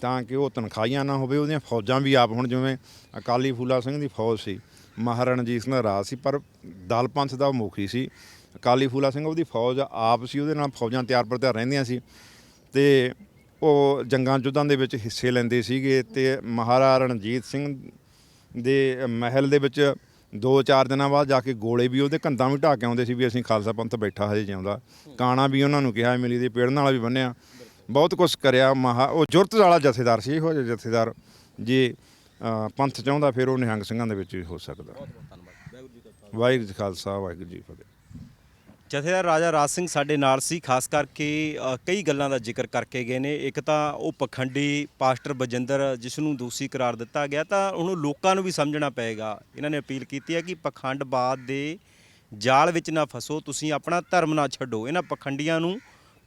Speaker 1: ਤਾਂ ਕਿ ਉਹ ਤਨਖਾਹੀਆਂ ਨਾ ਹੋਵੇ, ਉਹਦੀਆਂ ਫੌਜਾਂ ਵੀ ਆਪ ਹੁਣ, ਜਿਵੇਂ ਅਕਾਲੀ ਫੂਲਾ ਸਿੰਘ ਦੀ ਫੌਜ ਸੀ ਮਹਾਰਾਣਾ ਰਣਜੀਤ ਸਿੰਘ ਦਾ ਰਾਜ ਸੀ, ਪਰ ਦਲ ਪੰਥ ਦਾ ਉਹ ਮੁਖੀ ਸੀ, ਅਕਾਲੀ ਫੂਲਾ ਸਿੰਘ ਉਹਦੀ ਫੌਜ ਆਪ ਸੀ, ਉਹਦੇ ਨਾਲ ਫੌਜਾਂ ਤਿਆਰ ਪਰ ਤਿਆਰ ਰਹਿੰਦੀਆਂ ਸੀ, ਤੇ ਉਹ ਜੰਗਾਂ ਯੁੱਧਾਂ ਦੇ ਵਿੱਚ ਹਿੱਸੇ ਲੈਂਦੇ ਸੀਗੇ, ਤੇ ਮਹਾਰਾਜਾ ਰਣਜੀਤ ਸਿੰਘ ਦੇ ਮਹਿਲ ਦੇ ਵਿੱਚ ਦੋ ਚਾਰ ਦਿਨਾਂ ਬਾਅਦ ਜਾ ਕੇ ਗੋਲੇ ਵੀ ਉਹਦੇ ਕੰਧਾਂ ਵੀ ਢਾਹ ਕੇ ਆਉਂਦੇ ਸੀ ਵੀ ਅਸੀਂ ਖਾਲਸਾ ਪੰਥ ਬੈਠਾ ਹਜੇ ਜਿਉਂਦਾ। ਕਾਣਾ ਵੀ ਉਹਨਾਂ ਨੂੰ ਕਿਹਾ ਮਿਲੀ ਦੇ ਪੇੜ ਨਾਲ ਵੀ ਬੰਨਿਆ। ਬਹੁਤ ਕੁਝ ਕਰਿਆ ਮਹਾ ਉਹ ਜੁਰਤ ਵਾਲਾ ਜਥੇਦਾਰ ਸੀ ਇਹੋ ਜਿਹਾ ਜਥੇਦਾਰ। ਜੇ ਪੰਥ ਚਾਹੁੰਦਾ ਫਿਰ ਉਹ ਨਿਹੰਗ ਸਿੰਘਾਂ ਦੇ ਵਿੱਚ ਵੀ ਹੋ ਸਕਦਾ। ਵਾਹਿਗੁਰੂ ਜੀ ਖਾਲਸਾ। ਵਾਹਿਗੁਰੂ ਜੀ ਫਤਿਹ।
Speaker 2: ਜਥੇਦਾਰ ਰਾਜਾ ਰਾਜ ਸਿੰਘ ਸਾਡੇ ਨਾਲ ਸੀ ਖਾਸ ਕਰਕੇ ਅ, ਕਈ ਗੱਲਾਂ ਦਾ ਜ਼ਿਕਰ ਕਰਕੇ ਗਏ ਨੇ। ਇੱਕ ਤਾਂ ਉਹ ਪਖੰਡੀ ਪਾਸਟਰ ਬਜਿੰਦਰ ਜਿਸ ਨੂੰ ਦੋਸ਼ੀ ਕਰਾਰ ਦਿੱਤਾ ਗਿਆ ਤਾਂ ਉਹਨੂੰ ਲੋਕਾਂ ਨੂੰ ਵੀ ਸਮਝਣਾ ਪਏਗਾ। ਇਹਨਾਂ ਨੇ ਅਪੀਲ ਕੀਤੀ ਹੈ ਕਿ ਪਖੰਡਬਾਦ ਦੇ ਜਾਲ ਵਿੱਚ ਨਾ ਫਸੋ ਤੁਸੀਂ ਆਪਣਾ ਧਰਮ ਨਾ ਛੱਡੋ ਇਹਨਾਂ ਪਖੰਡੀਆਂ ਨੂੰ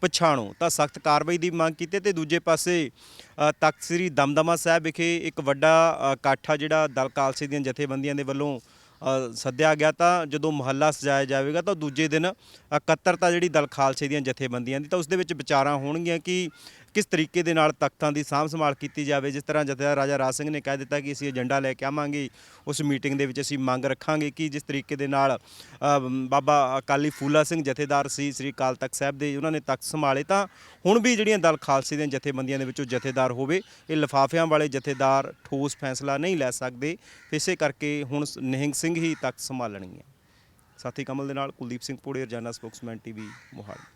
Speaker 2: ਪਛਾਣੋ। ਤਾਂ ਸਖਤ ਕਾਰਵਾਈ ਦੀ ਮੰਗ ਕੀਤੀ ਤੇ ਦੂਜੇ ਪਾਸੇ ਅ, ਤਖਤ ਸ੍ਰੀ ਦਮਦਮਾ ਸਾਹਿਬ ਵਿਖੇ ਇੱਕ ਵੱਡਾ ਅ, ਇਕੱਠ ਆ ਜਿਹੜਾ ਦਲ ਖਾਲਸੇ ਦੀਆਂ ਜਥੇਬੰਦੀਆਂ ਦੇ ਵੱਲੋਂ ਸੱਦਿਆ ਗਿਆ ਤਾਂ ਜਦੋਂ ਮਹੱਲਾ ਸਜਾਇਆ ਜਾਵੇਗਾ ਤਾਂ ਦੂਜੇ ਦਿਨ ਇਕੱਤਰਤਾ ਜਿਹੜੀ ਦਲ ਖਾਲਸੇ ਦੀਆਂ ਜਥੇਬੰਦੀਆਂ ਦੀ ਤਾਂ ਉਸ ਦੇ ਵਿੱਚ ਵਿਚਾਰਾਂ ਹੋਣਗੀਆਂ ਕਿ ਕਿਸ ਤਰੀਕੇ ਦੇ ਨਾਲ ਤਖਤਾਂ ਦੀ ਸਾਂਭ ਸੰਭਾਲ ਕੀਤੀ ਜਾਵੇ, ਜਿਸ ਤਰ੍ਹਾਂ ਜਥੇਦਾਰ ਰਾਜਾ ਰਾਜ ਸਿੰਘ ਨੇ ਕਹਿ ਦਿੱਤਾ ਕਿ ਅਸੀਂ ਏਜੰਡਾ ਲੈ ਕੇ ਆਵਾਂਗੇ, ਉਸ ਮੀਟਿੰਗ ਦੇ ਵਿੱਚ ਅਸੀਂ ਮੰਗ ਰੱਖਾਂਗੇ ਕਿ ਜਿਸ ਤਰੀਕੇ ਦੇ ਨਾਲ ਬਾਬਾ ਅਕਾਲੀ ਫੂਲਾ ਸਿੰਘ ਜਥੇਦਾਰ ਸੀ, ਸ੍ਰੀ ਅਕਾਲ ਤਖਤ ਸਾਹਿਬ ਦੇ, ਉਹਨਾਂ ਨੇ ਤਖਤ ਸੰਭਾਲੇ ਤਾਂ ਹੁਣ ਵੀ ਜਿਹੜੀਆਂ ਦਲ ਖਾਲਸੇ ਦੀਆਂ ਜਥੇਬੰਦੀਆਂ ਦੇ ਵਿੱਚੋਂ ਜਥੇਦਾਰ ਹੋਵੇ, ਇਹ ਲਿਫਾਫਿਆਂ ਵਾਲੇ ਜਥੇਦਾਰ ਠੋਸ ਫੈਸਲਾ ਨਹੀਂ ਲੈ ਸਕਦੇ ਇਸੇ ਕਰਕੇ ਹੁਣ ਸ- ਨਿਹੰਗ ਸਿੰਘ ਹੀ ਤਖਤ ਸੰਭਾਲਣਗੇ ਸਾਥੀ ਕਮਲ ਦੇ ਨਾਲ ਕੁਲਦੀਪ ਸਿੰਘ ਪੋੜੇ, ਰਜਾਨਾ ਸਪੋਕਸਮੈਨ ਟੀਵੀ, ਮੋਹਾਲੀ।